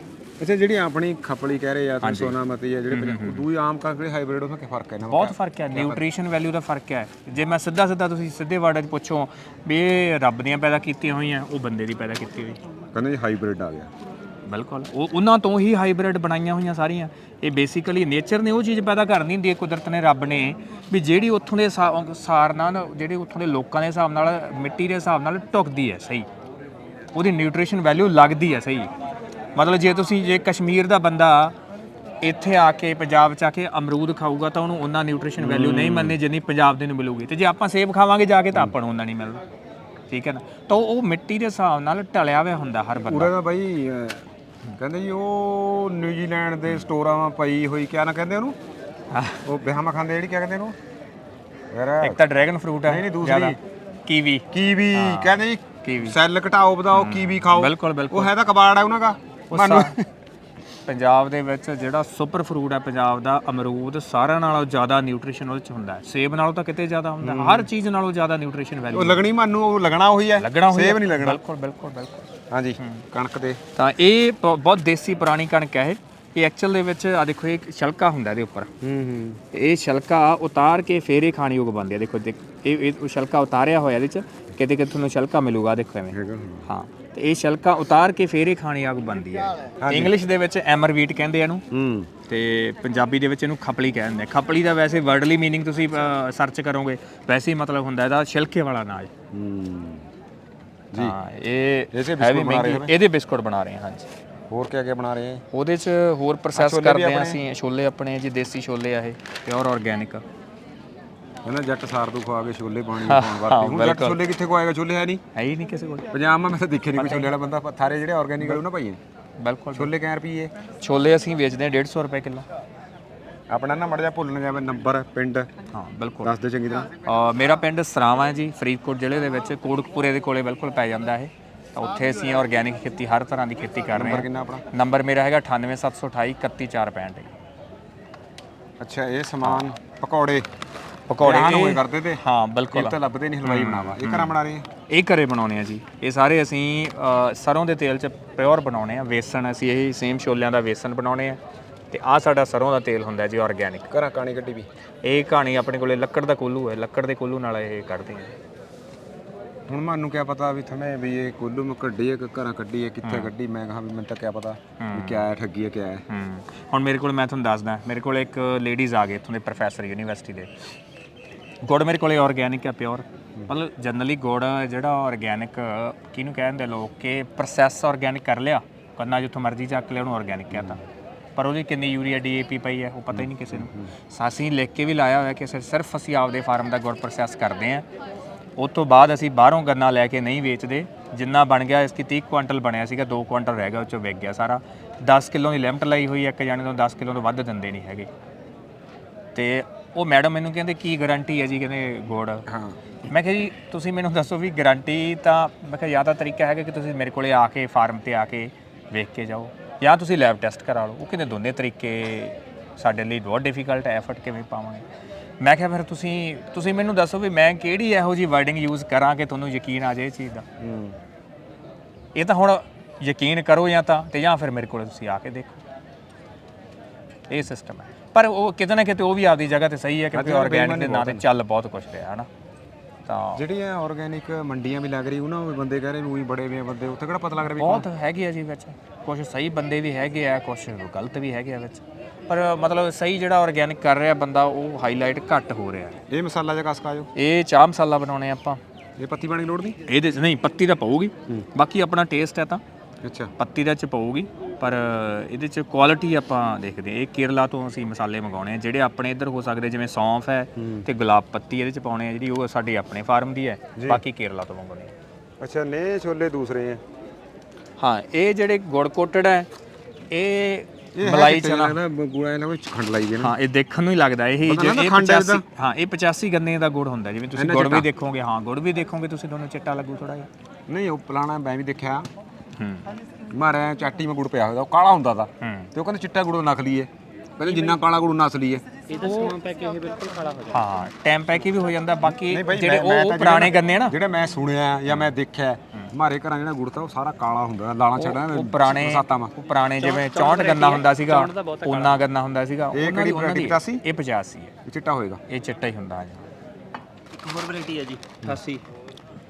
ਅੱਛਾ ਜਿਹੜੀ ਆਪਣੀ ਖਪਲੀ ਕਹਿ ਰਹੇ ਆ ਤੁਸੀਂ ਸੋਨਾਮਤੀ ਹੈ ਜਿਹੜੇ ਪੰਜਾਬ- ਦੂਈ ਆਮ ਕਣਕ ਦੇ ਹਾਈਬ੍ਰਿਡ ਉਹਦਾ ਕੀ ਫ਼ਰਕ ਹੈ ਇਹਨਾਂ ਬਹੁਤ ਫ਼ਰਕ ਹੈ ਨਿਊਟ੍ਰੀਸ਼ਨ ਵੈਲਿਊ ਦਾ ਫ਼ਰਕ ਹੈ। ਜੇ ਮੈਂ ਸਿੱਧਾ ਸਿੱਧਾ ਤੁਸੀਂ ਸਿੱਧੇ ਵਰਡ 'ਚ ਪੁੱਛੋ ਵੀ ਇਹ ਰੱਬ ਦੀਆਂ ਪੈਦਾ ਕੀਤੀਆਂ ਹੋਈਆਂ ਉਹ ਬੰਦੇ ਦੀ ਪੈਦਾ ਕੀਤੀ ਹੋਈ। ਕਹਿੰਦੇ ਜੀ ਹਾਈਬ੍ਰਿਡ ਆ ਗਿਆ। ਬਿਲਕੁਲ। ਉਹ ਉਹਨਾਂ ਤੋਂ ਹੀ ਹਾਈਬ੍ਰਿਡ ਬਣਾਈਆਂ ਹੋਈਆਂ ਸਾਰੀਆਂ। ਇਹ ਬੇਸਿਕਲੀ ਨੇਚਰ ਨੇ ਉਹ ਚੀਜ਼ ਪੈਦਾ ਕਰਨੀ ਹੁੰਦੀ ਹੈ ਕੁਦਰਤ ਨੇ ਰੱਬ ਨੇ। ਵੀ ਜਿਹੜੀ ਉੱਥੋਂ ਦੇ ਸਾ- ਸਾਰ ਨਾਲ ਜਿਹੜੇ ਉੱਥੋਂ ਦੇ ਲੋਕਾਂ ਦੇ ਹਿਸਾਬ ਨਾਲ ਮਿੱਟੀ ਦੇ ਹਿਸਾਬ ਨਾਲ ਟੁਕਦੀ ਹੈ ਸਹੀ। ਉਹਦੀ ਨਿਊਟ੍ਰੀਸ਼ਨ ਵੈਲਿਊ ਲੱਗਦੀ ਹੈ ਸਹੀ। ਮਤਲਬ ਜੇ ਤੁਸੀਂ ਜੇ ਕਸ਼ਮੀਰ ਦਾ ਬੰਦਾ ਇੱਥੇ ਆ ਕੇ ਪੰਜਾਬ ਚ ਆ ਕੇ ਅਮਰੂਦ ਖਾਊਗਾ ਤਾਂ ਉਹਨੂੰ ਉਹਨਾਂ ਨਿਊਟ੍ਰੀਸ਼ਨ ਵੈਲਿਊ ਨਹੀਂ ਮੰਨਣੀ ਜਿੰਨੀ ਪੰਜਾਬ ਦੇ ਨੂੰ ਮਿਲੂਗੀ। ਤੇ ਜੇ ਆਪਾਂ ਸੇਬ ਖਾਵਾਂਗੇ ਜਾ ਕੇ ਤਾਂ ਆਪਾਂ ਨੂੰ ਉਹਨਾਂ ਨਹੀਂ ਮਿਲਦਾ ਠੀਕ ਹੈ ਨਾ? ਤਾਂ ਉਹ ਮਿੱਟੀ ਦੇ ਹਿਸਾਬ ਨਾਲ ਢਲਿਆ ਹੋਇਆ ਹੁੰਦਾ ਹਰ ਬੰਦਾ। ਪੂਰਾ ਦਾ ਬਾਈ ਅਹ, ਕਹਿੰਦੇ ਜੀ ਉਹ ਨਿਊਜ਼ੀਲੈਂਡ ਦੇ ਸਟੋਰਾਂ 'ਮਾ ਪਈ ਹੋਈ ਕਿਆ ਨਾ ਕਹਿੰਦੇ ਉਹਨੂੰ? ਉਹ ਬਿਹਾਮਾ ਖਾਂਦੇ ਜਿਹੜੀ ਕਿਆ ਕਹਿੰਦੇ ਉਹਨੂੰ? ਯਾਰ ਇੱਕ ਤਾਂ ਡਰੈਗਨ ਫਰੂਟ ਹੈ ਨਹੀਂ, ਨਹੀਂ, ਦੂਸਰੀ। ਕੀਵੀ। ਕੀਵੀ ਕਹਿੰਦੇ ਜੀ ਕੀਵੀ। ਸੈੱਲ ਘਟਾਓ ਵਧਾਓ ਕੀਵੀ ਖਾਓ। ਬਿਲਕੁਲ ਬਿਲਕੁਲ। ਉਹ ਹੈ ਤਾਂ ਕਬਾੜ ਹੈ ਉਹਨਾਂ ਦਾ। ਮੈਨੂੰ ਪੰਜਾਬ ਦੇ ਵਿੱਚ ਜਿਹੜਾ ਸੁਪਰ ਫਰੂਟ ਹੈ ਪੰਜਾਬ ਦਾ ਅਮਰੂਦ ਸਾਰਿਆਂ ਨਾਲੋਂ ਜ਼ਿਆਦਾ ਨਿਊਟ੍ਰੀਸ਼ਨ ਉਹਦੇ ਚ ਹੁੰਦਾ ਹੈ। ਸੇਬ ਨਾਲੋਂ ਤਾਂ ਕਿਤੇ ਜ਼ਿਆਦਾ ਹੁੰਦਾ ਹੈ। ਹਰ ਚੀਜ਼ ਨਾਲੋਂ ਜ਼ਿਆਦਾ ਨਿਊਟ੍ਰੀਸ਼ਨ ਉਹ ਵੈਲਿਊ ਲੱਗਣੀ ਮੈਨੂੰ ਉਹ ਲੱਗਣਾ ਉਹੀ ਹੈ। ਲੱਗਣਾ ਹੋਇਆ ਸੇਬ ਨਹੀਂ ਲੱਗਣਾ। ਬਿਲਕੁਲ ਬਿਲਕੁਲ ਬਿਲਕੁਲ। ਹਾਂਜੀ ਕਣਕ ਦੇ। ਤਾਂ ਇਹ ਬ- ਬਹੁਤ ਦੇਸੀ ਪੁਰਾਣੀ ਕਣਕ ਹੈ ਇਹ। ਇਹ ਐਕਚੁਅਲ ਦੇ ਵਿੱਚ ਆ ਦੇਖੋ ਇਹ ਛਲਕਾ ਹੁੰਦਾ ਇਹਦੇ ਉੱਪਰ। ਹੂੰ ਹੂੰ। ਇਹ ਛਲਕਾ ਉਤਾਰ ਕੇ ਫੇਰੇ ਖਾਣੀ ਯੋਗ ਬਣਦੀ ਹੈ। ਦੇਖੋ ਦੇਖ- ਇਹ ਇਹ ਉਹ ਛਲਕਾ ਉਤਾਰਿਆ ਹੋਇਆ ਇਹਦੇ ਚ। ਕਿਤੇ ਕਿਤੇ ਤੁਹਾਨੂੰ ਛਲਕਾ ਮਿਲੂਗਾ ਦੇਖੋ ਐਵੇਂ ਹੈਗਾ ਹਾਂ ਤੇ ਇਹ ਛਲਕਾ ਉਤਾਰ ਕੇ ਫੇਰੇ ਖਾਣੀ ਯੋਗ ਬਣਦੀ ਹੈ ਇੰਗਲਿਸ਼ ਦੇ ਵਿੱਚ ਐਮਰ ਵੀਟ ਕਹਿੰਦੇ ਆ ਇਹਨੂੰ ਹੂੰ ਤੇ ਪੰਜਾਬੀ ਦੇ ਵਿੱਚ ਇਹਨੂੰ ਖਪਲੀ ਕਹਿੰਦੇ ਆ ਖਪਲੀ ਦਾ ਵੈਸੇ ਵਰਡਲੀ मीनिंग ਤੁਸੀਂ ਸਰਚ ਕਰੋਗੇ ਵੈਸੇ ਹੀ ਮਤਲਬ ਹੁੰਦਾ ਇਹਦਾ ਛਿਲਕੇ ਵਾਲਾ ਅਨਾਜ ਹੂੰ ਹਾਂ ਇਹ ਇਹਦੇ ਹੈਵੀ ਮਹਿੰਗੀ ਇਹਦੇ ਬਿਸਕੁਟ ਬਣਾ ਰਹੇ ਹਾਂ ਹਾਂਜੀ ਹੋਰ ਕਿਆ ਕਿਆ ਬਣਾ ਰਹੇ ਆ ਉਹਦੇ ਚ ਹੋਰ ਪ੍ਰੋਸੈਸ ਕਰਦੇ ਆ ਅਸੀਂ ਛੋਲੇ ਆਪਣੇ ਜੀ ਦੇਸੀ ਛੋਲੇ ਆ ਇਹ ਪਿਓਰ ਆਰਗੇਨਿਕ ਕਹਿੰਦਾ ਜੱਟ ਸਾਰ ਤੋਂ ਖਵਾ ਕੇ ਛੋਲੇ ਪਾਣੀ ਪਾਉਣ ਵਰਤੀ ਹੁਣ ਜੱਟ ਛੋਲੇ ਕਿੱਥੇ ਖਵਾਏਗਾ? ਛੋਲੇ ਹੈ ਨਹੀਂ। ਹੈ ਹੀ ਨਹੀਂ ਕਿਸੇ ਕੋਲ। ਪੰਜਾਬ ਮਾ ਤਾਂ ਦੇਖੇ ਨਹੀਂ ਕੋਈ ਛੋਲੇ ਵਾਲਾ ਬੰਦਾ। ਥਾਰੇ ਜਿਹੜੇ ਆਰਗੈਨਿਕ ਆ ਉਹਨਾਂ ਭਾਈ ਬਿਲਕੁਲ। ਛੋਲੇ ਕਿੰਨੇ ਰੁਪਏ ਛੋਲੇ ਅਸੀਂ ਵੇਚਦੇ ਹਾਂ 150 ਰੁਪਏ ਕਿਲੋ। ਆਪਣਾ ਨਾ ਮੜ ਜਾ ਭੁੱਲ ਨਾ ਜਾਵੇ ਨੰਬਰ ਪਿੰਡ। ਹਾਂ ਬਿਲਕੁਲ। ਦੱਸ ਦੇ ਚੰਗੀ ਤਰ੍ਹਾਂ। ਮੇਰਾ ਪਿੰਡ ਸਰਾਵਾਂ ਹੈ ਜੀ ਫਰੀਦਕੋਟ ਜ਼ਿਲ੍ਹੇ ਦੇ ਵਿੱਚ। ਕੋੜਕਪੁਰੇ ਦੇ ਕੋਲੇ ਬਿਲਕੁਲ ਪੈ ਜਾਂਦਾ ਇਹ। ਤਾਂ ਉੱਥੇ ਅਸੀਂ ਆਰਗੇਨਿਕ ਖੇਤੀ ਹਰ ਤਰ੍ਹਾਂ ਦੀ ਖੇਤੀ ਕਰ ਰਹੇ ਨੰਬਰ ਹਾਂ। ਕਿੰਨਾ ਆਪਣਾ? ਨੰਬਰ ਮੇਰਾ ਹੈਗਾ 98728 31465 ਅੱਛਾ ਇਹ ਸਮਾਨ ਪਕੌੜੇ। ਪਕੌੜੇ ਹੋਏ ਕਰਦੇ ਤੇ ਹਾਂ ਬਿਲਕੁਲ। ਇਹ ਤਾਂ ਲੱਭਦੇ ਨਹੀਂ ਹਲਵਾਈ ਬਣਾਵਾ। ਇਹ ਘਰਾਂ ਬਣਾ ਰਹੇ ਆ? ਇਹ ਘਰੇ ਬਣਾਉਣੇ ਆ ਜੀ। ਇਹ ਸਾਰੇ ਅਸੀਂ ਅ, ਸਰੋਂ ਦੇ ਤੇਲ 'ਚ ਪਿਓਰ ਬਣਾਉਣੇ ਆ। ਵੇਸਣ ਅਸੀਂ ਇਹ ਸੇਮ ਛੋਲਿਆਂ ਦਾ ਵੇਸਣ ਬਣਾਉਣੇ ਆ। ਤੇ ਆ ਸਾਡਾ ਸਰੋਂ ਦਾ ਤੇਲ ਹੁੰਦਾ ਜੀ ਆਰਗੇਨਿਕ ਘਰਾਂ ਕਾਣੀ ਗੱਡੀ ਵੀ। ਇਹ ਕਹਾਣੀ ਆਪਣੇ ਕੋਲੇ ਲੱਕੜ ਦਾ ਕੋਲੂ ਹੈ। ਲੱਕੜ ਦੇ ਕੋਲੂ ਨਾਲ ਇਹ ਕੱਢਦੇ ਆ। ਹੁਣ ਮੈਨੂੰ ਕਿਆ ਪਤਾ ਵੀ ਥਮੇ ਵੀ ਇਹ ਕੋਲੂ ਮੈਂ ਕੱਢੀ ਹੈ ਕਿ ਘਰਾਂ ਕੱਢੀ ਹੈ ਕਿੱਥੇ ਕੱਢੀ? ਮੈਂ ਕਹਾ ਵੀ ਮੈਨੂੰ ਤਾਂ ਕਿਆ ਪਤਾ ਵੀ ਕਿਆ ਹੈ ਠੱਗੀ ਹੈ ਕਿਆ ਹੈ। ਹੂੰ ਹੁਣ ਮੇਰੇ ਕੋਲ ਮੈਂ ਤੁਹਾਨੂੰ ਦੱਸਦਾ ਮੇਰੇ ਕੋਲ ਇੱਕ ਲੇਡੀਜ਼ ਆ ਗਏ ਇੱਥੋਂ ਦੇ ਪ੍ਰੋਫੈਸਰ ਯੂਨੀਵਰਸਿਟੀ ਦੇ। ਗੁੜ ਮੇਰੇ ਕੋਲੇ ਆਰਗੇਨਿਕ ਹੈ ਪਿਓਰ ਮਤਲਬ ਜਨਰਲੀ ਗੁੜ ਜਿਹੜਾ ਆਰਗੇਨਿਕ ਕਿਹਨੂੰ ਕਹਿੰਦੇ ਲੋਕ ਕਿ ਪ੍ਰੋਸੈਸ ਆਰਗੇਨਿਕ ਕਰ ਲਿਆ ਕੰਨਾ ਜਿੱਥੋਂ ਮਰਜ਼ੀ ਚੱਕ ਲਿਆ ਉਹਨੂੰ ਆਰਗੇਨਿਕ ਕਹਿੰਦਾ ਪਰ ਉਹਦੀ ਕਿੰਨੀ ਯੂਰੀਆ ਡੀਏਪੀ ਪਈ ਹੈ ਉਹ ਪਤਾ ਹੀ ਨਹੀਂ ਕਿਸੇ ਨੂੰ। ਸਾਸੀ ਲਿਖ ਕੇ ਵੀ ਲਾਇਆ ਹੋਇਆ ਕਿ ਅਸੀਂ ਸਿਰਫ ਅਸੀਂ ਆਪਦੇ ਫਾਰਮ ਦਾ ਗੁੜ ਪ੍ਰੋਸੈਸ ਕਰਦੇ ਹਾਂ। ਉਸ ਤੋਂ ਬਾਅਦ ਅਸੀਂ ਬਾਹਰੋਂ ਗੰਨਾ ਲੈ ਕੇ ਨਹੀਂ ਵੇਚਦੇ। ਜਿੰਨਾ ਬਣ ਗਿਆ ਇਸ ਕੀ 30 ਕੁਆਂਟਲ ਬਣਿਆ ਸੀਗਾ 2 ਕੁਆਂਟਲ ਰਹਿ ਗਿਆ ਉਹ ਚੋਂ ਵਿਕ ਗਿਆ ਸਾਰਾ। 10 ਕਿਲੋ ਦੀ ਲਿਮਟ ਲਈ ਹੋਈ ਹੈ, ਇੱਕ ਜਾਣੇ ਤੋਂ 10 ਕਿਲੋ ਤੋਂ ਵੱਧ ਦਿੰਦੇ ਨਹੀਂ ਹੈਗੇ। ਤੇ ਉਹ ਮੈਡਮ ਮੈਨੂੰ ਕਹਿੰਦੇ ਕੀ ਗਾਰੰਟੀ ਹੈ ਜੀ? ਕਹਿੰਦੇ ਗੁੜ ਹਾਂ। ਮੈਂ ਕਿਹਾ ਜੀ ਤੁਸੀਂ ਮੈਨੂੰ ਦੱਸੋ ਵੀ ਗਾਰੰਟੀ ਤਾਂ ਮੈਂ ਕਿਹਾ ਜਾਂ ਤਾਂ ਤਰੀਕਾ ਹੈਗਾ ਕਿ ਤੁਸੀਂ ਮੇਰੇ ਕੋਲੇ ਆ ਕੇ ਫਾਰਮ ਤੇ ਆ ਕੇ ਵੇਖ ਕੇ ਜਾਓ ਜਾਂ ਤੁਸੀਂ ਲੈਬ ਟੈਸਟ ਕਰਾ ਲਓ। ਉਹ ਕਹਿੰਦੇ ਦੋਨੇ ਤਰੀਕੇ ਸਾਡੇ ਲਈ ਬਹੁਤ ਡਿਫਿਕਲਟ ਹੈ ਐਫਰਟ ਕਿਵੇਂ ਪਾਵਾਂਗੇ। ਮੈਂ ਕਿਹਾ ਫਿਰ ਤੁਸੀਂ ਤੁਸੀਂ ਮੈਨੂੰ ਦੱਸੋ ਵੀ ਮੈਂ ਕਿਹੜੀ ਇਹੋ ਜੀ ਵਰਡਿੰਗ ਯੂਜ਼ ਕਰਾਂ ਕਿ ਤੁਹਾਨੂੰ ਯਕੀਨ ਆ ਜਾਏ ਇਹ ਚੀਜ਼ ਦਾ? ਇਹ ਤਾਂ ਹੁਣ ਯਕੀਨ ਕਰੋ ਜਾਂ ਤਾਂ ਤੇ ਜਾਂ ਫਿਰ ਮੇਰੇ ਕੋਲੇ ਤੁਸੀਂ ਆ ਕੇ ਦੇਖੋ। ਇਹ ਸਿਸਟਮ ਹੈ। ਪਰ ਉਹ ਕਿਤੇ ਨਾ ਕਿਤੇ ਉਹ ਵੀ ਆਪਦੀ ਜਗ੍ਹਾ ਤੇ ਸਹੀ ਹੈ ਕਿਉਂਕਿ ਆਰਗੈਨਿਕ ਦੇ ਨਾਂ ਤੇ ਚੱਲ ਬਹੁਤ ਕੁਝ ਰਿਹਾ ਹਨਾ? ਤਾਂ ਜਿਹੜੀਆਂ ਆਰਗੈਨਿਕ ਮੰਡੀਆਂ ਵੀ ਲੱਗ ਰਹੀ ਉਹਨਾਂ ਵੀ ਬੰਦੇ ਕਹਿ ਰਹੇ ਵੀ ਉਹੀ ਬੜੇ ਵੇ ਬੰਦੇ ਉੱਥੇ ਕਿਹੜਾ ਪਤਾ ਲੱਗ ਰਿਹਾ ਵੀ ਬਹੁਤ ਹੈਗੇ ਆ ਜੀ ਵਿੱਚ। ਕੁਝ ਸਹੀ ਬੰਦੇ ਵੀ ਹੈਗੇ ਆ ਕੁਝ ਗਲਤ ਵੀ ਹੈਗੇ ਆ ਵਿੱਚ। ਪਰ ਮਤਲਬ ਸਹੀ ਜਿਹੜਾ ਆਰਗੈਨਿਕ ਕਰ ਰਿਹਾ ਬੰਦਾ ਉਹ ਹਾਈਲਾਈਟ ਘੱਟ ਹੋ ਰਿਹਾ ਇਹ ਮਸਾਲਾ ਜਿਹਾ ਕਸ ਕਾਜੋ ਇਹ ਚਾਹ ਮਸਾਲਾ ਬਣਾਉਣੇ ਆਪਾਂ। ਇਹ ਪੱਤੀ ਪਾਣੀ ਲੋੜ ਨਹੀਂ? ਇਹਦੇ 'ਚ ਨਹੀਂ ਪੱਤੀ ਤਾਂ ਪਊਗੀ। ਬਾਕੀ ਆਪਣਾ ਟੇਸਟ ਹੈ ਤਾਂ। ਅੱਛਾ। ਪੱਤੀ ਦਾ ਚ ਪਊਗੀ ਪਰ ਇਹਦੇ ਚ ਕੁਆਲਿਟੀ ਆਪਾਂ ਦੇਖਦੇ। ਇਹ ਕੇਰਲਾ ਤੋਂ ਅਸੀਂ ਮਸਾਲੇ ਮੰਗਾਉਣੇ ਆ ਜਿਹੜੇ ਆਪਣੇ ਇੱਧਰ ਹੋ ਸਕਦੇ ਜਿਵੇਂ ਸੌਂਫ ਹੈ ਤੇ ਗੁਲਾਬ ਪੱਤੀ ਇਹਦੇ ਚ ਪਾਉਣੇ ਆ ਜਿਹੜੀ ਉਹ ਸਾਡੇ ਆਪਣੇ ਫਾਰਮ ਦੀ ਹੈ ਬਾਕੀ ਕੇਰਲਾ ਤੋਂ ਮੰਗਾਉਣੇ ਆ। ਅੱਛਾ ਨੇ ਛੋਲੇ ਦੂਸਰੇ ਆ। ਹਾਂ ਇਹ ਜਿਹੜੇ ਗੁੜ ਕੋਟਡ ਹੈ ਇਹ ਮਲਾਈ ਚਨਾ। ਗੁੜਾ ਇਹਨਾਂ ਵਿੱਚ ਖੰਡ ਲਾਈ ਨਾ। ਹਾਂ ਇਹ ਦੇਖਣ ਨੂੰ ਹੀ ਲੱਗਦਾ ਇਹ ਇਹ ਖੰਡ ਹੈ 85 ਹਾਂ ਇਹ 85 ਗੰਨੇ ਦਾ ਗੁੜ ਹੁੰਦਾ ਜਿਵੇਂ ਤੁਸੀਂ ਗੁੜ ਵੀ ਦੇਖੋਗੇ ਹਾਂ ਗੁੜ ਵੀ ਦੇਖੋਗੇ ਤੁਸੀਂ ਦੋਨੋਂ ਚਿੱਟਾ ਲੱਗੂ ਥੋੜਾ ਜਿਹਾ। ਨਹੀਂ ਉਹ ਪਲਾਣਾ ਮੈਂ ਵੀ ਦੇਖਿਆ। ਮਾਰਿਆ ਚਾਟੀ ਮੈਂ ਗੁੜ ਪਿਆ ਹੋਇਆ ਉਹ ਕਾਲਾ ਹੁੰਦਾ ਦਾ ਹੂੰ। ਤੇ ਉਹ ਕਹਿੰਦੇ ਚਿੱਟਾ ਗੁੜ ਨਕਲੀ ਹੈ ਕਹਿੰਦੇ ਜਿੰਨਾ ਕਾਲਾ ਗੁੜ ਨਸਲੀ ਹੈ ਇਹਦਾ ਸਮਾਂ ਪੈ ਕੇ ਇਹ ਬਿਲਕੁਲ ਕਾਲਾ ਹੋ ਜਾਂਦਾ। ਹਾਂ ਟਾਈਮ ਪੈ ਕੇ ਵੀ ਹੋ ਜਾਂਦਾ। ਬਾਕੀ ਜਿਹੜੇ ਉਹ ਪੁਰਾਣੇ ਜਿਹੜਾ- ਗੰਨੇ ਆ ਨਾ। ਜਿਹੜੇ ਮੈਂ ਸੁਣਿਆ ਜਾਂ ਮੈਂ ਦੇਖਿਆ ਮਾਰੇ ਘਰਾਂ ਜਿਹੜਾ ਗੁੜ ਤਾਂ ਉਹ ਸਾਰਾ ਕਾਲਾ ਹੁੰਦਾ। ਲਾਲਾਂ ਛੜਾ ਉਹ ਪੁਰਾਣੇ ਸਾਤਾਂ ਉਹ ਪੁਰਾਣੇ ਜਿਵੇਂ 64 ਗੰਨਾ ਹੁੰਦਾ ਸੀਗਾ ਉਹਨਾਂ ਗੰਨਾ ਹੁੰਦਾ ਸੀਗਾ। ਇਹ ਉਹਨਾਂ ਕਿਹੜੀ ਦੀ- ਉਹਨਾਂ ਦੀ- 85? ਇਹ 85 ਹੈ। ਇਹ ਚਿੱਟਾ ਹੋਏਗਾ। ਇਹ ਚਿੱਟਾ ਹੀ ਹੁੰਦਾ ਜੀ। ਇੱਕ ਹੋਰ ਵੈਰਾਈਟੀ ਹੈ ਜੀ 88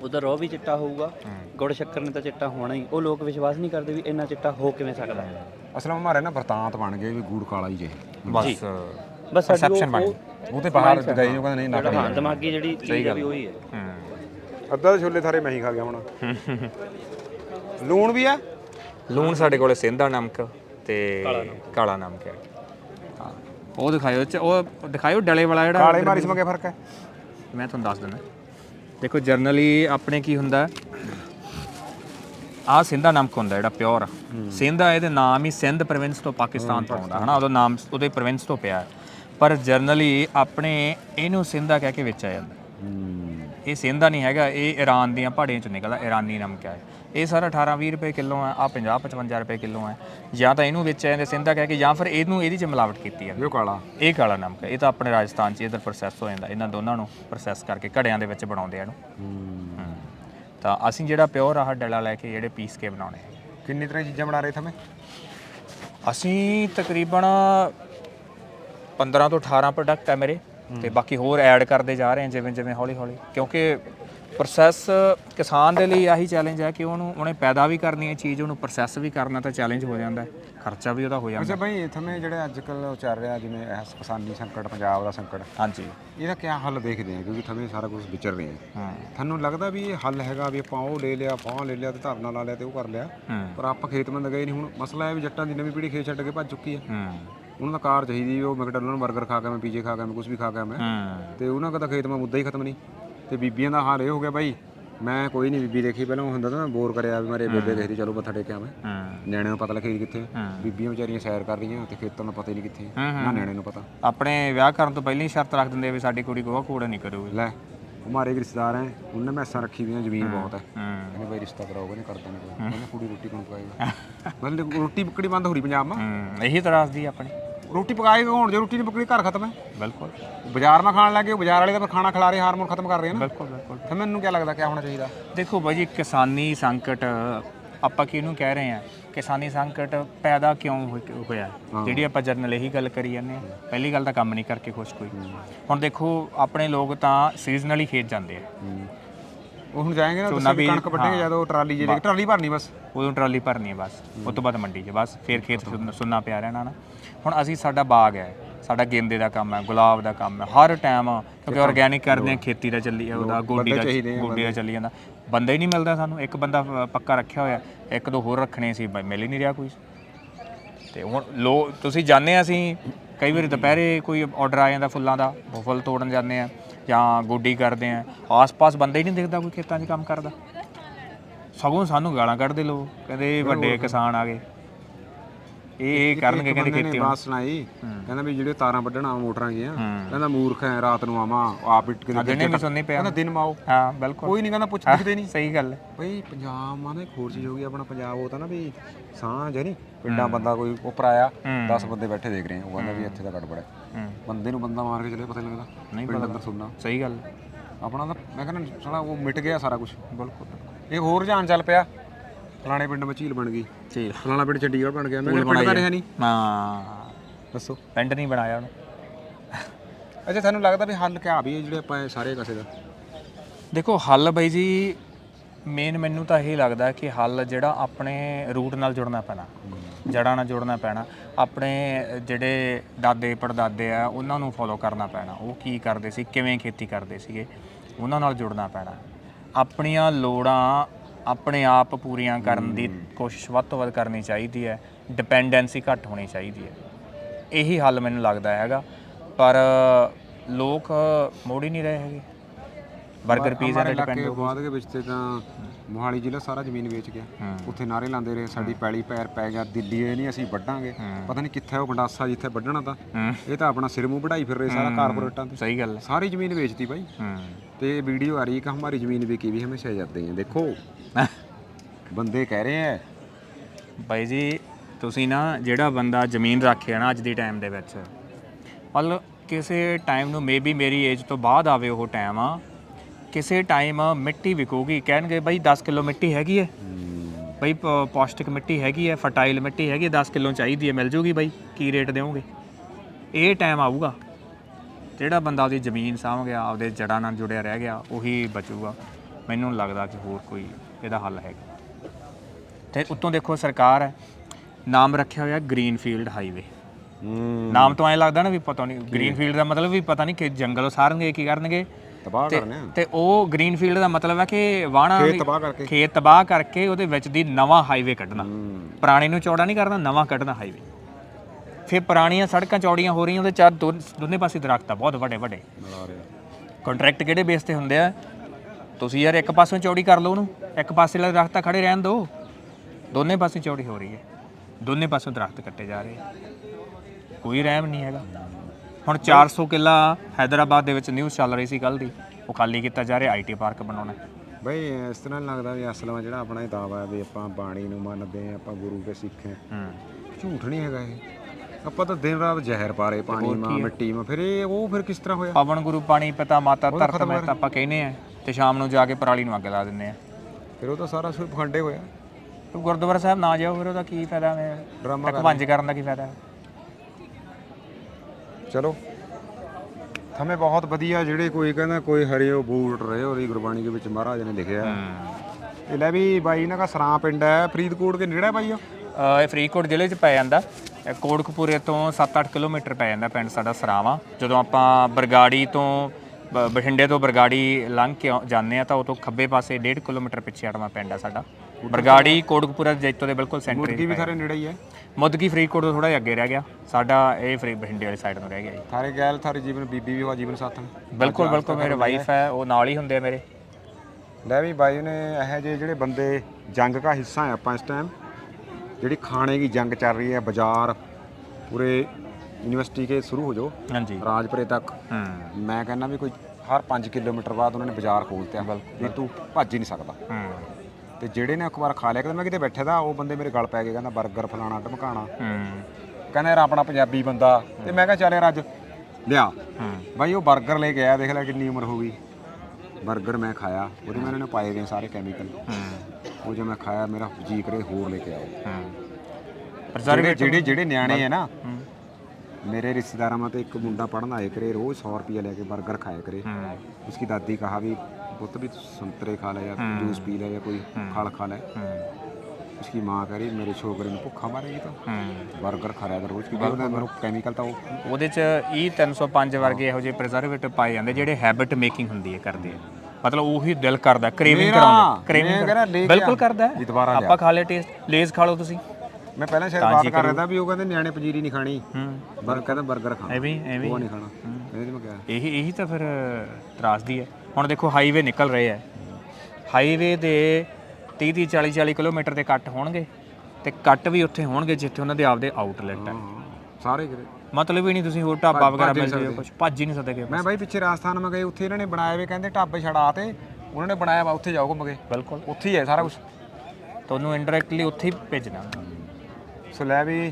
ਉਹਦਾ ਰੋ ਵੀ ਚਿੱਟਾ ਹੋਊਗਾ ਗੁੜ ਸ਼ੱਕਰ ਨੇ ਤਾਂ ਚਿੱਟਾ ਹੋਣਾ ਹੀ। ਉਹ ਲੋਕ ਵਿਸ਼ਵਾਸ ਨਹੀਂ ਕਰਦੇ ਵੀ ਇੰਨਾ ਚਿੱਟਾ ਹੋ ਕਿਵੇਂ ਸਕਦਾ। ਅਸਲ ਵਿੱਚ ਮਾਰੇ ਨਾ ਵਰਤਾਂਤ ਬਣ ਗਏ ਵੀ ਗੁੜ ਕਾਲਾ ਹੀ ਜੇ। ਬਸ। ਬਸ ਉਹ- ਬਣ ਉਹ ਉਹ ਤੇ ਬਾਹਰ ਗਏ ਉਹ ਕਹਿੰਦੇ ਨਹੀਂ ਨਕਲੀ ਹਾਂ ਦਿਮਾਗੀ ਜਿਹੜੀ ਚੀਜ਼ ਹੈ ਵੀ ਉਹੀ ਹੈ। ਹੂੰ। ਅੱਧਾ ਛੋਲੇ ਸਾਰੇ ਮੈਂ ਹੀ ਖਾ ਗਿਆ ਹੁਣ। ਲੂਣ ਵੀ ਆ? ਲੂਣ ਸਾਡੇ ਕੋਲੇ ਸਿੰਧਾ ਨਮਕ ਤੇ ਕਾਲਾ ਨਮਕ। ਹੈ। ਹਾਂ। ਉਹ ਦਿਖਾਇਓ ਉਹ ਦਿਖਾਇਓ ਡਲੇ ਵਾਲਾ ਜਿਹੜਾ ਕਾਲੇ ਮਾਰੀ ਸਮਗੇ ਫ਼ਰਕ ਹੈ। ਮੈਂ ਤੁਹਾਨੂੰ ਦੱਸ ਦਿੰਦਾ। ਦੇਖੋ ਜਰਨਲੀ ਆਪਣੇ ਕੀ ਹੁੰਦਾ? ਆ ਸਿੰਧਾ ਨਮਕ ਹੁੰਦਾ? ਜਿਹੜਾ ਪਿਓਰ ਸਿੰਧਾ ਇਹਦੇ ਨਾਮ ਹੀ ਸਿੰਧ ਪ੍ਰੋਵਿੰਸ ਤੋਂ ਪਾਕਿਸਤਾਨ ਤੋਂ ਆਉਂਦਾ ਹਨਾ? ਉਹਦਾ ਨਾਮ ਉਹਦੇ ਪ੍ਰੋਵਿੰਸ ਤੋਂ ਪਿਆ। ਪਰ ਜਰਨਲੀ ਆਪਣੇ ਇਹਨੂੰ ਸਿੰਧਾ ਕਹਿ ਕੇ ਵੇਚਿਆ ਜਾਂਦਾ। ਇਹ ਸਿੰਧਾ ਨਹੀਂ ਹੈਗਾ ਇਹ ਈਰਾਨ ਦੀਆਂ ਪਹਾੜੀਆਂ ਚੋਂ ਨਿਕਲਦਾ ਈਰਾਨੀ ਨਮਕ ਹੈ? ਇਹ ਸਾਰਾ 18 20 ਰੁਪਏ ਕਿਲੋ ਹੈ ਆ 50 55 ਰੁਪਏ ਕਿਲੋ ਹੈ ਜਾਂ ਤਾਂ ਇਹਨੂੰ ਵੇਚਿਆ ਜਾਂਦੇ ਸਿੰਧਾ ਕਹਿ ਕੇ ਜਾਂ ਫਿਰ ਇਹਨੂੰ ਇਹਦੀ ਚ ਮਿਲਾਵਟ ਕੀਤੀ ਜਾਂਦੀ ਇਹ ਕਾਲਾ। ਇਹ ਕਾਲਾ ਨਮਕ ਹੈ ਇਹ ਤਾਂ ਆਪਣੇ ਰਾਜਸਥਾਨ 'ਚ ਇਧਰ ਪ੍ਰੋਸੈਸ ਹੋ ਜਾਂਦਾ। ਇਹਨਾਂ ਦੋਨਾਂ ਨੂੰ ਪ੍ਰੋਸੈਸ ਕਰਕੇ ਘੜਿਆਂ ਦੇ ਵਿੱਚ ਬਣਾਉਂਦੇ ਆ ਇਹਨੂੰ। ਹੂੰ। ਤਾਂ ਅਸੀਂ ਜਿਹੜਾ ਪਿਓਰ ਆਹ ਡਲਾ ਲੈ ਕੇ ਜਿਹੜੇ ਪੀਸ ਕੇ ਬਣਾਉਣੇ ਆ। ਕਿੰਨੀ ਤਰ੍ਹਾਂ ਦੀ ਚੀਜ਼ਾਂ ਬਣਾ ਰਹੇ ਥਮੇ ਅਸੀਂ ਤਕਰੀਬਨ 15 ਤੋਂ 18 ਪ੍ਰੋਡਕਟ ਹੈ ਮੇਰੇ। ਤੇ ਬਾਕੀ ਹੋਰ ਐਡ ਕਰਦੇ ਜਾ ਰਹੇ ਹਾਂ ਜਿਵੇਂ ਜਿਵੇਂ ਹੌਲੀ ਹੌਲੀ ਕਿਉਂਕਿ ਪ੍ਰੋਸੈਸ ਕਿਸਾਨ ਦੇ ਲਈ ਆਹੀ ਚੈਲੰਜ ਹੈ ਕਿ ਉਹਨੂੰ ਉਹਨੇ ਪੈਦਾ ਵੀ ਕਰਨੀ ਹੈ ਚੀਜ਼ ਉਹਨੂੰ ਪ੍ਰੋਸੈਸ ਵੀ ਕਰਨਾ ਤਾਂ ਚੈਲੰਜ ਹੋ ਜਾਂਦਾ ਹੈ। ਖਰਚਾ ਵੀ ਉਹਦਾ ਹੋ ਜਾਂਦਾ ਅੱਛਾ ਭਾਈ ਥਮੇ ਜਿਹੜੇ ਅੱਜ ਕੱਲ ਚੱਲ ਰਿਹਾ ਜਿਵੇਂ ਇਹ ਕਿਸਾਨੀ ਸੰਕਟ ਪੰਜਾਬ ਦਾ ਸੰਕਟ। ਹਾਂਜੀ। ਇਹਦਾ ਕੀ ਹੱਲ ਦੇਖਦੇ ਆ? ਕਿਉਂਕਿ ਥਮੇ ਸਾਰਾ ਕੁਝ ਵਿਚਰ ਰਹੇ। ਆ ਹਾਂ। ਤੁਹਾਨੂੰ ਲੱਗਦਾ ਵੀ ਇਹ ਹੱਲ ਹੈਗਾ ਵੀ ਆਪਾਂ ਉਹ ਲੈ ਲਿਆ ਫਾਂ ਲੈ ਲਿਆ ਤੇ ਧਰਨਾ ਲਾ ਲਿਆ ਤੇ ਉਹ ਕਰ ਲਿਆ? ਹੂੰ। ਪਰ ਆਪਾਂ ਖੇਤਮੰਦ ਗਏ ਨਹੀਂ ਹੁਣ। ਮਸਲਾ ਇਹ ਵੀ ਜੱਟਾਂ ਦੀ ਨਵੀਂ ਪੀੜ੍ਹੀ ਖੇਤ ਛੱਡ ਕੇ ਭੱਜ ਚੁੱਕੀ ਹੈ। ਹੂੰ। ਉਹਨਾਂ ਦਾ ਕਾਰ ਚਾਹੀਦੀ ਉਹ ਮੈਕਡੋਨਲਡ 버ਗਰ ਖਾ ਕੇ ਮੈਂ ਪੀਜੇ ਖਾ ਕੇ ਮੈਂ ਕੁਝ ਵੀ ਖਾ ਕੇ ਮੈਂ ਹੂੰ। ਤੇ ਉਹਨਾਂ ਦਾ ਖੇਤ ਮੈਂ ਮੁੱਦਾ ਹੀ ਖਤਮ ਨਹੀਂ। ਤੇ ਬੀਬੀਆਂ ਦਾ ਹਾਲ ਇਹ ਹੋ ਗਿਆ ਬਾਈ ਮੈਂ ਕੋਈ ਨਹੀਂ ਬੀਬੀ ਦੇਖੀ ਪਹਿਲਾਂ ਹੁੰਦਾ ਤਾਂ ਬੋਰ ਕਰਿਆ ਵੀ ਮੇਰੇ ਬੇਬੇ ਦੇਖਦੀ ਚਲੋ ਮੱਥਾ ਟੇਕਿਆ ਮੈਂ। ਹੂੰ। ਨਿਆਣਿਆਂ ਨੂੰ ਪਤਾ ਲੱਗੇ ਕਿੱਥੇ। ਬੀਬੀਆਂ ਵਿਚਾਰੀਆਂ ਸੈਰ ਕਰ ਰਹੀਆਂ ਤੇ ਖੇਤਾਂ ਦਾ ਪਤਾ ਹੀ ਨਹੀਂ ਕਿੱਥੇ। ਨਾ ਨਿਆਣੇ ਨੂੰ ਪਤਾ। ਆਪਣੇ ਵਿਆਹ ਕਰਨ ਤੋਂ ਪਹਿਲਾਂ ਹੀ ਸ਼ਰਤ ਰੱਖ ਦਿੰਦੇ ਆ ਵੀ ਸਾਡੀ ਕੁੜੀ ਗੋਹਾ ਕੂੜਾ ਨਹੀਂ ਕਰੂਗੀ। ਲੈ ਹਮਾਰੇ ਇੱਕ ਰਿਸ਼ਤੇਦਾਰ ਹੈ ਉਹਨੇ ਮੈਸਾਂ ਰੱਖੀ ਦੀਆਂ ਜ਼ਮੀਨ ਬਹੁਤ ਹੈ ਹੂੰ। ਕਹਿੰਦੇ ਬਾਈ ਰਿਸ਼ਤਾ ਨੇ ਕਰਦਾ ਨਹੀਂ ਕੋਈ ਕਹਿੰਦੇ ਕੁੜੀ ਰੋਟੀ ਕੌਣ ਪਕਾਏਗਾ? ਮਤਲਬ ਰੋਟੀ ਪਕੜੀ ਬੰਦ ਹੋ ਰਹੀ ਪੰਜਾਬ ਮਾ? ਇਹੀ ਤਰ੍ਹਾਂ ਦੀ ਆਪਣੀ। ਰੋਟੀ ਪਕਾਏਗਾ ਹੁਣ ਜੇ ਰੋਟੀ ਨਹੀਂ ਪਕੜੀ ਘਰ ਖਤਮ ਹੈ। ਬਿਲਕੁਲ। ਬਾਜ਼ਾਰ ਮਾ ਖਾਣ ਲੱਗੇ ਬਾਜ਼ਾਰ ਵਾਲੇ ਤਾਂ ਖਾਣਾ ਖਿਲਾ ਰਹੇ ਹਾਰਮੋਨ ਖਤਮ ਕਰ ਰਹੇ ਆ ਨਾ। ਬਿਲਕੁਲ ਬਿਲਕੁਲ। ਫਿਰ ਮੈਨੂੰ ਕੀ ਲੱਗਦਾ ਕੀ ਹੋਣਾ ਚਾਹੀਦਾ? ਦੇਖੋ ਬਾਜੀ ਕਿਸਾਨੀ ਸੰਕਟ ਆਪਾਂ ਕਿਹਨੂੰ ਕਹਿ ਰਹੇ ਹਾਂ ਕਿਸਾਨੀ ਸੰਕਟ ਪੈਦਾ ਕਿਉਂ ਹੋ- ਹੋਇਆ? ਜਿਹੜੀ ਆਪਾਂ ਜਰਨਲ ਇਹੀ ਗੱਲ ਕਰੀ ਜਾਂਦੇ ਹਾਂ ਪਹਿਲੀ ਗੱਲ ਤਾਂ ਕੰਮ ਨਹੀਂ ਕਰਕੇ ਖੁਸ਼ ਕੋਈ। ਹੁਣ ਦੇਖੋ ਆਪਣੇ ਲੋਕ ਤਾਂ ਸੀਜ਼ਨਲੀ ਖੇਤ ਜਾਂਦੇ ਆ। ਉਹ ਹੁਣ ਜਾਏਂਗੇ ਨਾ ਝੋਨਾ ਦੱਸੋ ਵੀ ਵੀ- ਕਣਕ ਵੱਢੇਗੇ ਹਾਂ। ਜਦੋਂ ਟਰਾਲੀ ਜੇ ਟਰਾਲੀ ਭਰਨੀ ਬਸ। ਉਦੋਂ ਟਰਾਲੀ ਭਰਨੀ ਹੈ ਬਸ। ਉਸ ਤੋਂ ਬਾਅਦ ਮੰਡੀ 'ਚ ਬਸ। ਫਿਰ ਖੇਤ ਸੁੰਨ- ਸੁੰਨਾ ਪਿਆ ਰਹਿਣਾ ਨਾ। ਹੁਣ ਅਸੀਂ ਸਾਡਾ ਬਾਗ ਹੈ। ਸਾਡਾ ਗੇਂਦੇ ਦਾ ਕੰਮ ਹੈ ਗੁਲਾਬ ਦਾ ਕੰਮ ਹੈ। ਹਰ ਟਾਈਮ ਕਿਉਂਕਿ ਆਰਗੈਨਿਕ ਕਰਦੇ ਹਾਂ ਖੇਤੀ ਦਾ ਚੱਲੀ ਉਹਦਾ ਗੋਡੀ ਦਾ ਚਾਹੀਦੇ ਆ, ਗੋਡੀ ਦਾ ਚੱਲੀ ਜਾਂਦਾ। ਬੰਦਾ ਹੀ ਨਹੀਂ ਮਿਲਦਾ ਸਾਨੂੰ। ਇੱਕ ਬੰਦਾ ਅ, ਪੱਕਾ ਰੱਖਿਆ ਹੋਇਆ। ਇੱਕ ਦੋ ਹੋਰ ਰੱਖਣੇ ਸੀ ਬ- ਮਿਲ ਹੀ ਨਹੀਂ ਰਿਹਾ ਕੋਈ। ਤੇ ਹੁਣ ਲੋ ਤੁਸੀਂ ਜਾਣਦੇ ਆ ਅਸੀਂ ਕਈ ਵਾਰੀ ਦੁਪਹਿਰੇ ਕੋਈ ਆਰਡਰ ਆ ਜਾਂਦਾ ਫੁੱਲਾਂ ਦਾ ਉਹ ਫੁੱਲ ਤੋੜਨ ਜਾਂਦੇ ਆ। ਜਾਂ ਗੋਡੀ ਕਰਦੇ ਆ ਆਸ-ਪਾਸ ਬੰਦਾ ਹੀ ਨਹੀਂ ਦਿਖਦਾ ਕੋਈ ਖੇਤਾਂ 'ਚ ਕੰਮ ਕਰਦਾ। ਸਗੋਂ ਸਾਨੂੰ ਗਾਲਾਂ ਕੱਢਦੇ ਲੋਕ ਕਹਿੰਦੇ ਵੱਡੇ ਕਿਸਾਨ ਆ ਗਏ। ਇਹ ਕਰਨਗੇ ਕਹਿੰਦੇ ਖੇਤੀ ਬਾਤ ਸੁਣਾਈ ਕਹਿੰਦਾ ਵੀ ਜਿਹੜੇ ਤਾਰਾਂ ਵੱਢਣ ਆ ਮੋਟਰਾਂ ਗੀਆਂ ਕਹਿੰਦਾ ਮੂਰਖ ਹੈ ਰਾਤ ਨੂੰ ਆਵਾਂ ਆਪ ਇੱਟ ਕੇ ਦਿਨੇ ਵੀ ਸੁਣਨੀ ਪਿਆ। ਕਹਿੰਦਾ ਦਿਨ ਮਾਓ। ਹਾਂ ਬਿਲਕੁਲ। ਕੋਈ ਨਹੀਂ ਕਹਿੰਦਾ ਪੁੱਛ ਪੁੱਛਦੇ ਨਹੀਂ ਸਹੀ ਗੱਲ ਹੈ ਬਈ ਪੰਜਾਬ ਮਾਂ ਇੱਕ ਹੋਰ ਚੀਜ਼ ਹੋ ਗਈ ਆਪਣਾ ਪੰਜਾਬ ਉਹ ਤਾਂ ਨਾ ਵੀ ਸਾਂਝ ਹੈ ਨਹੀਂ ਪਿੰਡਾਂ ਬੰਦਾ ਕੋਈ ਉੱਪਰ ਆਇਆ 10 ਬੰਦੇ ਬੈਠੇ ਦੇਖ ਰਹੇ ਆ ਉਹ ਕਹਿੰਦਾ ਵੀ ਇੱਥੇ ਤਾਂ ਗੜਬੜ ਹੈ। ਬੰਦੇ ਨੂੰ ਬੰਦਾ ਮਾਰ ਕੇ ਚਲੇ ਪਤਾ ਨਹੀਂ ਲੱਗਦਾ। ਨਹੀਂ ਪਿੰਡ ਅੰਦਰ ਸੁਣਨਾ। ਸਹੀ ਗੱਲ ਆਪਣਾ ਤਾਂ ਮੈਂ ਕਹਿੰਦਾ ਸਾਲਾ ਉਹ ਮਿਟ ਗਿਆ ਸਾਰਾ ਕੁਝ ਬਿਲਕੁਲ ਇਹ ਹੋਰ ਰੁਝਾਨ ਚੱਲ ਪਿਆ। ਫਲਾਣੇ ਪਿੰਡ ਵਿੱਚ ਝੀਲ ਬਣ ਗਈ। ਠੀਕ ਫਲਾਣਾ ਪਿੰਡ ਚੰਡੀਗੜ੍ਹ ਬਣ ਗਿਆ। ਮੈਂ ਕਿਹਾ ਪਿੰਡ ਤਾਂ ਰਿਹਾ ਨਹੀਂ। ਹਾਂ। ਦੱਸੋ। ਪਿੰਡ ਨਹੀਂ ਬਣਾਇਆ ਉਹਨੇ। ਅੱਛਾ ਤੁਹਾਨੂੰ ਲੱਗਦਾ ਵੀ ਹੱਲ ਕਿਆ ਵੀ ਜਿਹੜੇ ਆਪਾਂ ਸਾਰੇ ਕਸੇ ਦਾ। ਦੇਖੋ ਹੱਲ ਬਈ ਜੀ ਮੇਨ ਮੈਨੂੰ ਤਾਂ ਇਹ ਲੱਗਦਾ ਕਿ ਹੱਲ ਜਿਹੜਾ ਆਪਣੇ ਰੂਟ ਨਾਲ ਜੁੜਨਾ ਪੈਣਾ ਜੜਾਂ ਨਾਲ ਜੁੜਨਾ ਪੈਣਾ ਆਪਣੇ ਜਿਹੜੇ ਦਾਦੇ ਪੜਦਾਦੇ ਆ ਉਹਨਾਂ ਨੂੰ ਫੋਲੋ ਕਰਨਾ ਪੈਣਾ। ਉਹ ਕੀ ਕਰਦੇ ਸੀ ਕਿਵੇਂ ਖੇਤੀ ਕਰਦੇ ਸੀਗੇ ਉਹਨਾਂ ਨਾਲ ਜੁੜਨਾ ਪੈਣਾ। ਆਪਣੀਆਂ ਲੋੜਾਂ ਆਪਣੇ ਆਪ ਪੂਰੀਆਂ ਕਰਨ ਦੀ ਕੋਸ਼ਿਸ਼ ਵੱਧ ਤੋਂ ਵੱਧ ਕਰਨੀ ਚਾਹੀਦੀ ਹੈ ਡਿਪੈਂਡੈਂਸੀ ਘੱਟ ਹੋਣੀ ਚਾਹੀਦੀ ਹੈ। ਇਹੀ ਹੱਲ ਮੈਨੂੰ ਲੱਗਦਾ ਹੈਗਾ ਪਰ ਲੋਕ ਮੋੜ ਹੀ ਨਹੀਂ ਰਹੇ ਹੈਗੇ। 버ਗਰ ਪੀਜ਼ਾ ਤੇ ਡਿਪੈਂਡ ਇਲਾਕੇ ਬਾਅਦ ਦੇ ਵਿੱਚ ਤੇ ਤਾਂ ਮੋਹਾਲੀ ਜ਼ਿਲ੍ਹਾ ਸਾਰਾ ਜ਼ਮੀਨ ਵੇਚ ਗਿਆ। ਉੱਥੇ ਨਾਰੇ ਲਾਉਂਦੇ ਰਹੇ ਸਾਡੀ ਪੈਲੀ ਪੈਰ ਪੈ ਗਿਆ ਦਿੱਲੀ ਇਹ ਨਹੀਂ ਅਸੀਂ ਵੱਢਾਂਗੇ। ਪਤਾ ਨਹੀਂ ਕਿੱਥੇ ਉਹ ਗੰਡਾਸਾ ਜਿੱਥੇ ਵੱਢਣਾ ਤਾਂ। ਇਹ ਤਾਂ ਆਪਣਾ ਸਿਰ ਮੂੰਹ ਵਢਾਈ ਫਿਰ ਰਹੇ ਸਾਰਾ ਕਾਰਪੋਰੇਟਾਂ ਤੇ। ਸਹੀ ਗੱਲ ਹੈ। ਸਾਰੀ ਜ਼ਮੀਨ ਵੇਚਤੀ ਬਾਈ। ਤੇ ਵੀਡੀਓ ਆ ਰਹੀ ਕਿ ਹਮਾਰੀ ਜ਼ਮੀਨ ਵਿਕੀ ਵੀ ਹਮੇਸ਼ਾ ਜਾਂਦੇ ਹੈ। ਦੇਖੋ। ਬੰਦੇ ਕਹਿ ਰਹੇ ਹੈ ਬਾਈ ਜੀ ਤੁਸੀਂ ਨਾ ਜਿਹੜਾ ਬੰਦਾ ਜ਼ਮੀਨ ਰੱਖਿਆ ਨਾ ਅੱਜ ਦੇ ਟਾਈਮ ਦੇ ਵਿੱਚ ਮਤਲਬ ਕਿਸੇ ਟਾਈਮ ਨੂੰ ਮੇਬੀ ਮੇਰੀ ਏਜ ਤੋਂ ਬਾਅਦ ਆਵੇ ਉਹ ਟਾਈਮ ਆ। ਕਿਸੇ ਟਾਈਮ ਮਿੱਟੀ ਵਿਕੂਗੀ। ਕਹਿਣਗੇ ਬਈ 10 ਕਿਲੋ ਮਿੱਟੀ ਹੈਗੀ ਹੈ। ਬਈ ਪ- ਪੌਸ਼ਟਿਕ ਮਿੱਟੀ ਹੈਗੀ ਹੈ ਫਰਟਾਈਲ ਮਿੱਟੀ ਹੈਗੀ ਹੈ 10 ਕਿਲੋ ਚਾਹੀਦੀ ਹੈ ਮਿਲ ਜੂਗੀ ਬਈ। ਕੀ ਰੇਟ ਦੇਵੋਗੇ ਇਹ ਟਾਈਮ ਆਊਗਾ। ਜਿਹੜਾ ਬੰਦਾ ਉਹਦੀ ਜ਼ਮੀਨ ਸਾਂਭ ਗਿਆ ਆਪਦੇ ਜੜ੍ਹਾਂ ਨਾਲ ਜੁੜਿਆ ਰਹਿ ਗਿਆ ਉਹੀ ਬਚੂਗਾ। ਮੈਨੂੰ ਲੱਗਦਾ ਕਿ ਹੋਰ ਕੋਈ ਇਹਦਾ ਹੱਲ ਹੈਗਾ ਤੇ ਉੱਤੋਂ ਦੇਖੋ ਸਰਕਾਰ ਹੈ ਨਾਮ ਰੱਖਿਆ ਹੋਇਆ ਗ੍ਰੀਨਫੀਲਡ ਹਾਈਵੇ ਹੂੰ। ਨਾਮ ਤੋਂ ਐ ਲੱਗਦਾ ਨਾ ਵੀ ਪਤਾ ਨਹੀਂ ਗ੍ਰੀਨਫੀਲਡ ਦਾ ਮਤਲਬ ਵੀ ਪਤਾ ਨਹੀਂ ਕਿ ਜੰਗਲ ਉਸਾਰਨਗੇ ਕੀ ਕਰਨਗੇ। ਤਬਾਹ ਕਰਨੇ ਆ। ਤੇ ਉਹ ਗ੍ਰੀਨਫੀਲਡ ਦਾ ਮਤਲਬ ਹੈ ਕਿ ਵਾਣਾ ਖੇਤ ਤਬਾਹ ਕਰਕੇ। ਖੇਤ ਤਬਾਹ ਕਰਕੇ ਉਹਦੇ ਵਿੱਚ ਦੀ ਨਵਾਂ ਹਾਈਵੇ ਕੱਢਣਾ। ਪੁਰਾਣੇ ਨੂੰ ਚੌੜਾ ਨਹੀਂ ਕਰਨਾ ਨਵਾਂ ਕੱਢਣਾ ਹਾਈਵੇ ਫਿਰ ਪੁਰਾਣੀਆਂ ਸੜਕਾਂ ਚੌੜੀਆਂ ਹੋ ਰਹੀਆਂ ਉਹਦੇ ਚਾਰ ਦੋ- ਦੋਨੇ ਪਾਸੇ ਦਰਖਤ ਆ ਬਹੁਤ ਵੱਡੇ ਵੱਡੇ। ਰਿਹਾ ਕੰਟਰੈਕਟ ਕਿਹੜੇ ਬੇਸ ਤੇ ਹੁੰਦੇ ਆ? ਤੁਸੀਂ ਯਾਰ ਇੱਕ ਪਾਸੋਂ ਚੌੜੀ ਕਰ ਲਓ ਉਹਨੂੰ। ਇੱਕ ਪਾਸੇ ਵਾਲੇ ਦਰਖਤ ਤਾਂ ਖੜੇ ਰਹਿਣ ਦਿਓ। ਦੋਨੇ ਪਾਸੇ ਚੌੜੀ ਹੋ ਰਹੀ ਹੈ। ਦੋਨੇ ਪਾਸੋਂ ਦਰਖਤ ਕੱਟੇ ਜਾ ਰਹੇ ਆ। ਕੋਈ ਰਹਿਮ ਨਹੀਂ ਹੈਗਾ। ਹੁਣ 400 ਕਿੱਲਾ ਹైదరాబాద్ ਦੇ ਵਿੱਚ ਨਿਊਜ਼ ਚੱਲ ਰਹੀ ਸੀ ਕੱਲ ਦੀ। ਉਹ ਖਾਲੀ ਕੀਤਾ ਜਾ ਰਿਹਾ ਆਈਟੀ ਪਾਰਕ ਬਣਾਉਣਾ। ਬਈ ਇਸ ਤਰ੍ਹਾਂ ਲੱਗਦਾ ਵੀ ਅਸਲ ਵਿੱਚ ਜਿਹੜਾ ਆਪਣਾ ਇਹ ਦਾਅਵਾ ਹੈ ਵੀ ਆਪਾਂ ਬਾਣੀ ਨੂੰ ਮੰਨਦੇ ਹਾਂ ਆਪਾਂ ਗੁਰੂ ਕੇ ਸਿੱਖ ਹਾਂ। ਝੂਠ ਨਹੀਂ ਹੈਗਾ ਇਹ। ਆਪਾਂ ਤਾਂ ਦਿਨ ਰਾਤ ਜ਼ਹਿਰ ਪਾ ਰਹੇ ਪਾਣੀ ਮਾਂ ਮਿੱਟੀ ਮਾਂ ਫਿਰ ਇਹ ਉਹ ਫਿਰ ਕਿਸ ਤਰ੍ਹਾਂ ਹੋਇਆ? ਪਵਨ ਗੁਰੂ ਪਾਣੀ ਪਿਤਾ ਮਾਤਾ ਧਰਤ ਮਹਿਤਾ ਆਪਾਂ ਕਹਿੰਦੇ ਆ ਤੇ ਸ਼ਾਮ ਨੂੰ ਜਾ ਕੇ ਪਰਾਲੀ ਨੂੰ ਅੱਗ ਲਾ ਦਿੰਦੇ ਆ ਫਿਰ ਉਹ ਤਾਂ ਸਾਰਾ ਸੁਰ ਹੋਇਆ। ਗੁਰਦੁਆਰਾ ਸਾਹਿਬ ਨਾ ਜਾਓ ਫਿਰ ਉਹਦਾ ਕੀ ਫਾਇਦਾ ਹੈ ਡਰਾਮਾ ਟਕਵੰਜ ਕਰਨ ਦਾ ਕੀ ਫਾਇਦਾ? ਚਲੋ। ਥਮੇ ਬਹੁਤ ਵਧੀਆ ਜਿਹੜੇ ਕੋਈ ਕਹਿੰਦਾ ਕੋਈ ਹਰਿਓ ਬੂਟ ਰਹੇ ਉਹਦੀ ਗੁਰਬਾਣੀ ਦੇ ਵਿੱਚ ਮਹਾਰਾਜ ਨੇ ਲਿਖਿਆ। ਇਹ ਲੈ ਵੀ ਬਾਈ ਇਹਨਾਂ ਦਾ ਸਰਾਂ ਪਿੰਡ ਹੈ ਫਰੀਦਕੋਟ ਦੇ ਨੇੜੇ ਬਾਈ ਉਹ? ਇਹ ਫਰੀਦਕੋਟ ਜ਼ਿਲ੍ਹੇ 'ਚ ਪੈ ਜਾਂਦਾ। ਇਹ ਕੋਟਕਪੂਰੇ ਤੋਂ 7-8 ਕਿਲੋਮੀਟਰ ਪੈ ਜਾਂਦਾ ਪਿੰਡ ਸਾਡਾ ਸਰਾਵਾ। ਜਦੋਂ ਆਪਾਂ ਬਰਗਾੜੀ ਤੋਂ ਬਠਿੰਡੇ ਤੋਂ ਬਰਗਾੜੀ ਲੰਘ ਕੇ ਜਾਂਦੇ ਆ ਤਾਂ ਉਹ ਤੋਂ ਖੱਬੇ ਪਾਸੇ 1.5 ਕਿਲੋਮੀਟਰ ਪਿੱਛੇ ਹਟਵਾ ਪਿੰਡ ਆ ਸਾਡਾ। ਬਰਗਾੜੀ ਕੋਟਕਪੂਰਾ ਜੈਤੋ ਦੇ ਬਿਲਕੁਲ ਸੈਂਟਰ ਮੁਰਗੀ ਵੀ ਸਾਰੇ ਨੇੜੇ ਹੀ ਹੈ? ਮੁੱਦਕੀ ਫਰੀਦਕੋਟ ਤੋਂ ਥੋੜਾ ਜਿਹਾ ਅੱਗੇ ਰਹਿ ਗਿਆ। ਸਾਡਾ ਇਹ ਫਰੀ ਬਠਿੰਡੇ ਵਾਲੀ ਸਾਈਡ ਨੂੰ ਰਹਿ ਗਿਆ ਜੀ। ਥਾਰੇ ਗੈਲ ਥਾਰੇ ਜੀਵਨ ਬੀਬੀ ਵੀ ਹੋਆ ਜੀਵਨ ਸਾਥਣ। ਬਿਲਕੁਲ ਬਿਲਕੁਲ ਮੇਰੇ ਵਾਈਫ ਹੈ। ਉਹ ਨਾਲ ਹੀ ਹੁੰਦੇ ਆ ਮੇਰੇ। ਲੈ ਵੀ ਬਾਈ ਨੇ ਇਹੋ ਜਿਹੇ ਜਿਹੜੇ ਬੰਦੇ ਜੰਗ ਦਾ ਹਿੱਸਾ ਹੈ ਆਪਾਂ ਇਸ ਟਾਈਮ ਜਿਹੜੀ ਖਾਣੇ ਦੀ ਜੰਗ ਚੱਲ ਰਹੀ ਹੈ ਬਾਜ਼ਾਰ ਪੂਰੇ ਯੂਨੀਵਰਸਿਟੀ ਕੇ ਸ਼ੁਰੂ ਹੋ ਜਾਓ ਹਾਂਜੀ। ਰਾਜਪੁਰੇ ਤੱਕ। ਹੂੰ। ਮੈਂ ਕਹਿੰਦਾ ਵੀ ਕੋਈ ਹਰ 5 ਕਿਲੋਮੀਟਰ ਬਾਅਦ ਉਹਨਾਂ ਨੇ ਬਾਜ਼ਾਰ ਖੋਲ੍ਹਤੇ ਆ ਵੀ ਤੂੰ ਭੱਜ ਹੀ ਨਹੀਂ ਸਕਦਾ। ਹੂੰ। ਤੇ ਜਿਹੜੇ ਨੇ ਇੱਕ ਖਾ ਲਿਆ ਕਹਿੰਦਾ ਮੈਂ ਕਿਤੇ ਬੈਠਾ ਦਾ ਉਹ ਬੰਦੇ ਮੇਰੇ ਗਲ ਪੈ ਗਏ ਕਹਿੰਦਾ 버ਗਰ ਫਲਾਣਾ ਢਮਕਾਣਾ। ਕਹਿੰਦਾ ਯਾਰ ਆਪਣਾ ਪੰਜਾਬੀ ਬੰਦਾ। ਤੇ ਮੈਂ ਕਿਹਾ ਚੱਲ ਯਾਰ ਅੱਜ ਲਿਆ। ਬਾਈ ਉਹ 버ਗਰ ਲੈ ਕੇ ਆਇਆ ਦੇਖ ਲੈ ਕਿੰਨੀ ਉਮਰ ਹੋ ਗਈ। 버ਗਰ ਮੈਂ ਖਾਇਆ ਉਹਦੇ ਮੈਂ ਨੇ ਪਾਏ ਗਏ ਸਾਰੇ ਕੈਮੀਕਲ ਉਹ ਜੇ ਮੈਂ ਖਾਇਆ ਮੇਰਾ ਜੀ ਕਰੇ ਹੋਰ ਲੈ ਕੇ ਆਓ। ਪਰ ਜਿਹੜੇ ਜਿਹੜੇ ਨਿਆਣੇ ਆ ਨਾ मेरे रिश्तेदार में तो एक मुंडा पढ़ना आया करे रोज सौ रुपया लेके बर्गर खाया करे उसकी दादी कहा भी पुत भी संतरे खा ले या जूस पी ले या कोई फल खा ले उसकी माँ कह रही ਮੇਰੇ ਛੋਕਰੇ ਨੂੰ ਭੁੱਖਾ ਮਾਰੇਗੀ ਤਾਂ। 버ਗਰ ਖਾ ਰਿਹਾ ਰੋਜ਼। ਕਿਉਂਕਿ ਉਹਨੇ ਮੈਨੂੰ ਕੈਮੀਕਲ ਤਾਂ ਉਹਦੇ ਚ e ਈ 305 ਵਰਗੇ ਇਹੋ ਜਿਹੇ ਪ੍ਰੀਜ਼ਰਵੇਟਿਵ ਪਾਏ ਜਾਂਦੇ ਜਿਹੜੇ ਹੈਬਿਟ ਮੇਕਿੰਗ ਹੁੰਦੀ ਹੈ ਕਰਦੇ ਮਤਲਬ ਉਹੀ ਦਿਲ ਕਰਦਾ ਕ੍ਰੇਵਿੰਗ ਕਰਾਉਂਦਾ ਕ੍ਰੇਵਿੰਗ ਬਿਲਕੁਲ ਕਰਦਾ ਆਪਾਂ ਖਾ ਲੈ ਟੇਸਟ ਲੇਜ਼ ਖਾ ਲਓ ਤੁਸੀਂ। ਮੈਂ ਪਹਿਲਾਂ ਸ਼ਾਇਦ ਬਾਤ ਕਰ ਰਿਹਾ ਤਾਂ ਵੀ ਉਹ ਕਹਿੰਦੇ ਨਿਆਣੇ ਪੰਜੀਰੀ ਨਹੀਂ ਖਾਣੀ। ਹੂੰ। ਬਰ ਕਹਿੰਦਾ 버ਗਰ ਖਾਣਾ ਐਵੇਂ ਐਵੇਂ ਉਹ ਨਹੀਂ ਖਾਣਾ। ਇਹਦੇ ਮੈਂ ਕਿਹਾ। ਇਹੀ ਇਹੀ ਤਾਂ ਫਿਰ ਤਰਾਸਦੀ ਹੈ। ਹੁਣ ਦੇਖੋ ਹਾਈਵੇ ਨਿਕਲ ਰਹੇ ਆ ਹਾਈਵੇ ਦੇ 30 30 40 40 ਕਿਲੋਮੀਟਰ ਦੇ ਕੱਟ ਹੋਣਗੇ ਤੇ ਕੱਟ ਵੀ ਉੱਥੇ ਹੋਣਗੇ ਜਿੱਥੇ ਉਹਨਾਂ ਦੇ ਆਪਦੇ ਆਊਟਲੈਟ ਹੈ। ਸਾਰੇ ਕਰੇ ਮਤਲਬ ਹੀ ਨਹੀਂ ਤੁਸੀਂ ਹੋਰ ਢਾਬਾ ਵਗੈਰਾ ਮਿਲ ਜਾਏ ਕੁਝ ਭੱਜ ਹੀ ਨਹੀਂ ਸਕਦੇ ਮੈਂ ਬਾਈ ਪਿੱਛੇ ਰਾਜਸਥਾਨ ਮੈਂ ਗਏ ਉੱਥੇ ਇਹਨਾਂ ਨੇ ਬਣਾਏ ਵੇ ਕਹਿੰਦੇ ਢਾਬੇ ਛੜਾ ਤੇ ਉਹਨਾਂ ਨੇ ਬਣਾਇਆ ਵਾ ਉੱਥੇ ਜਾਓ ਘੁੰਮ ਕੇ। ਬਿਲਕੁਲ। ਉੱਥੇ ਹੀ ਹੈ ਸਾਰਾ ਕੁਝ ਤੁਹਾਨੂੰ ਇਨਡਾਇਰੈਕਟਲੀ ਉੱਥੇ ਹੀ ਭੇਜਣਾ। ਸੋ ਲੈ ਵੀ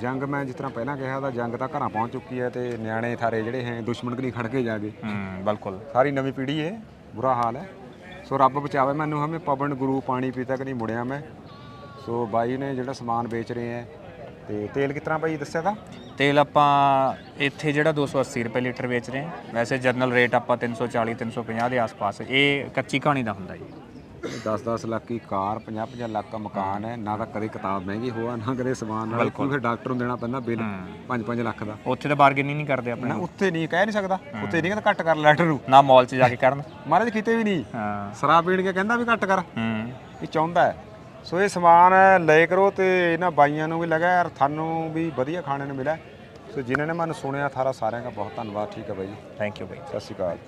ਜੰਗ ਮੈਂ ਜਿਸ ਤਰ੍ਹਾਂ ਪਹਿਲਾਂ ਕਿਹਾ ਤਾਂ ਜੰਗ ਤਾਂ ਘਰਾਂ ਪਹੁੰਚ ਚੁੱਕੀ ਹੈ ਤੇ ਨਿਆਣੇ ਥਾਰੇ ਜਿਹੜੇ ਹੈ ਦੁਸ਼ਮਣ ਕਨੀ ਖੜ ਕੇ ਜਾ ਗਏ। ਹੂੰ ਬਿਲਕੁਲ। ਸਾਰੀ ਨਵੀਂ ਪੀੜ੍ਹੀ ਹੈ ਬੁਰਾ ਹਾਲ ਹੈ। ਸੋ ਰੱਬ ਬਚਾਵੇ ਮੈਨੂੰ ਹਮੇ ਪਵਨ ਗੁਰੂ ਪਾਣੀ ਪੀ ਤੱਕ ਨਹੀਂ ਮੁੜਿਆ ਮੈਂ। ਸੋ ਬਾਈ ਨੇ ਜਿਹੜਾ ਸਮਾਨ ਵੇਚ ਰਹੇ ਹੈ ਤੇ ਤੇਲ ਕਿਤਨਾ ਭਾਈ ਦੱਸਿਆ ਤਾਂ? ਤੇਲ ਆਪਾਂ ਇੱਥੇ ਜਿਹੜਾ 280 ਰੁਪਏ ਲੀਟਰ ਵੇਚ ਰਹੇ ਹਾਂ। ਵੈਸੇ ਜਰਨਲ ਰੇਟ ਆਪਾਂ 340 350 ਦੇ ਆਸ-ਪਾਸ ਇਹ ਕੱਚੀ ਕਹਾਣੀ ਦਾ ਹੁੰਦਾ ਜੀ। 10-10 ਲੱਖ ਦੀ ਕਾਰ 50-50 ਲੱਖ ਦਾ ਮਕਾਨ ਹੈ ਨਾ ਤਾਂ ਕਦੇ ਕਿਤਾਬ ਮਹਿੰਗੀ ਹੋਆ ਨਾ ਕਦੇ ਸਮਾਨ ਨਾਲ ਕੋਈ ਫਿਰ ਡਾਕਟਰ ਨੂੰ ਦੇਣਾ ਪੈਂਦਾ ਬਿੱਲ 5-5 ਲੱਖ ਦਾ। ਉੱਥੇ ਤਾਂ ਬਾਰਗੇਨਿੰਗ ਨਹੀਂ ਕਰਦੇ ਆਪਣੇ ਨਾ ਉੱਥੇ ਨਹੀਂ ਕਹਿ ਨਹੀਂ ਸਕਦਾ। ਉੱਥੇ ਨਹੀਂ ਕਹਿੰਦਾ ਘੱਟ ਕਰ ਲੈਟਰ ਨੂੰ। ਨਾ ਮਾਲ 'ਚ ਜਾ ਕੇ ਕਰਨ। ਮਹਾਰਾਜ ਕਿਤੇ ਵੀ ਨਹੀਂ। ਹਾਂ। ਸ਼ਰਾਬ ਪੀਣ ਕੇ ਕਹਿੰਦਾ ਵੀ ਘੱਟ ਕਰ। ਹੂੰ। ਇਹ ਚਾਹੁੰਦਾ ਹੈ। ਸੋ ਇਹ ਸਮਾਨ ਲੈ ਕਰੋ ਤੇ ਇਹਨਾਂ ਬਾਈਆਂ ਨੂੰ ਵੀ ਲੱਗਾ ਯਾਰ ਤੁਹਾਨੂੰ ਵੀ ਵਧੀਆ ਖਾਣੇ ਨੂੰ ਮਿਲਿਆ। ਸੋ ਜਿਨ੍ਹਾਂ ਨੇ ਮੈਨੂੰ ਸੁਣਿਆ ਥਾਰਾ ਸਾਰਿਆਂ ਦਾ ਬਹੁਤ ਧੰਨਵਾਦ। ਠੀਕ ਹੈ ਬਾਈ ਜੀ। ਥੈਂਕ ਯੂ ਬਾਈ। ਸਤਿ ਸ਼੍ਰੀ ਅਕਾਲ।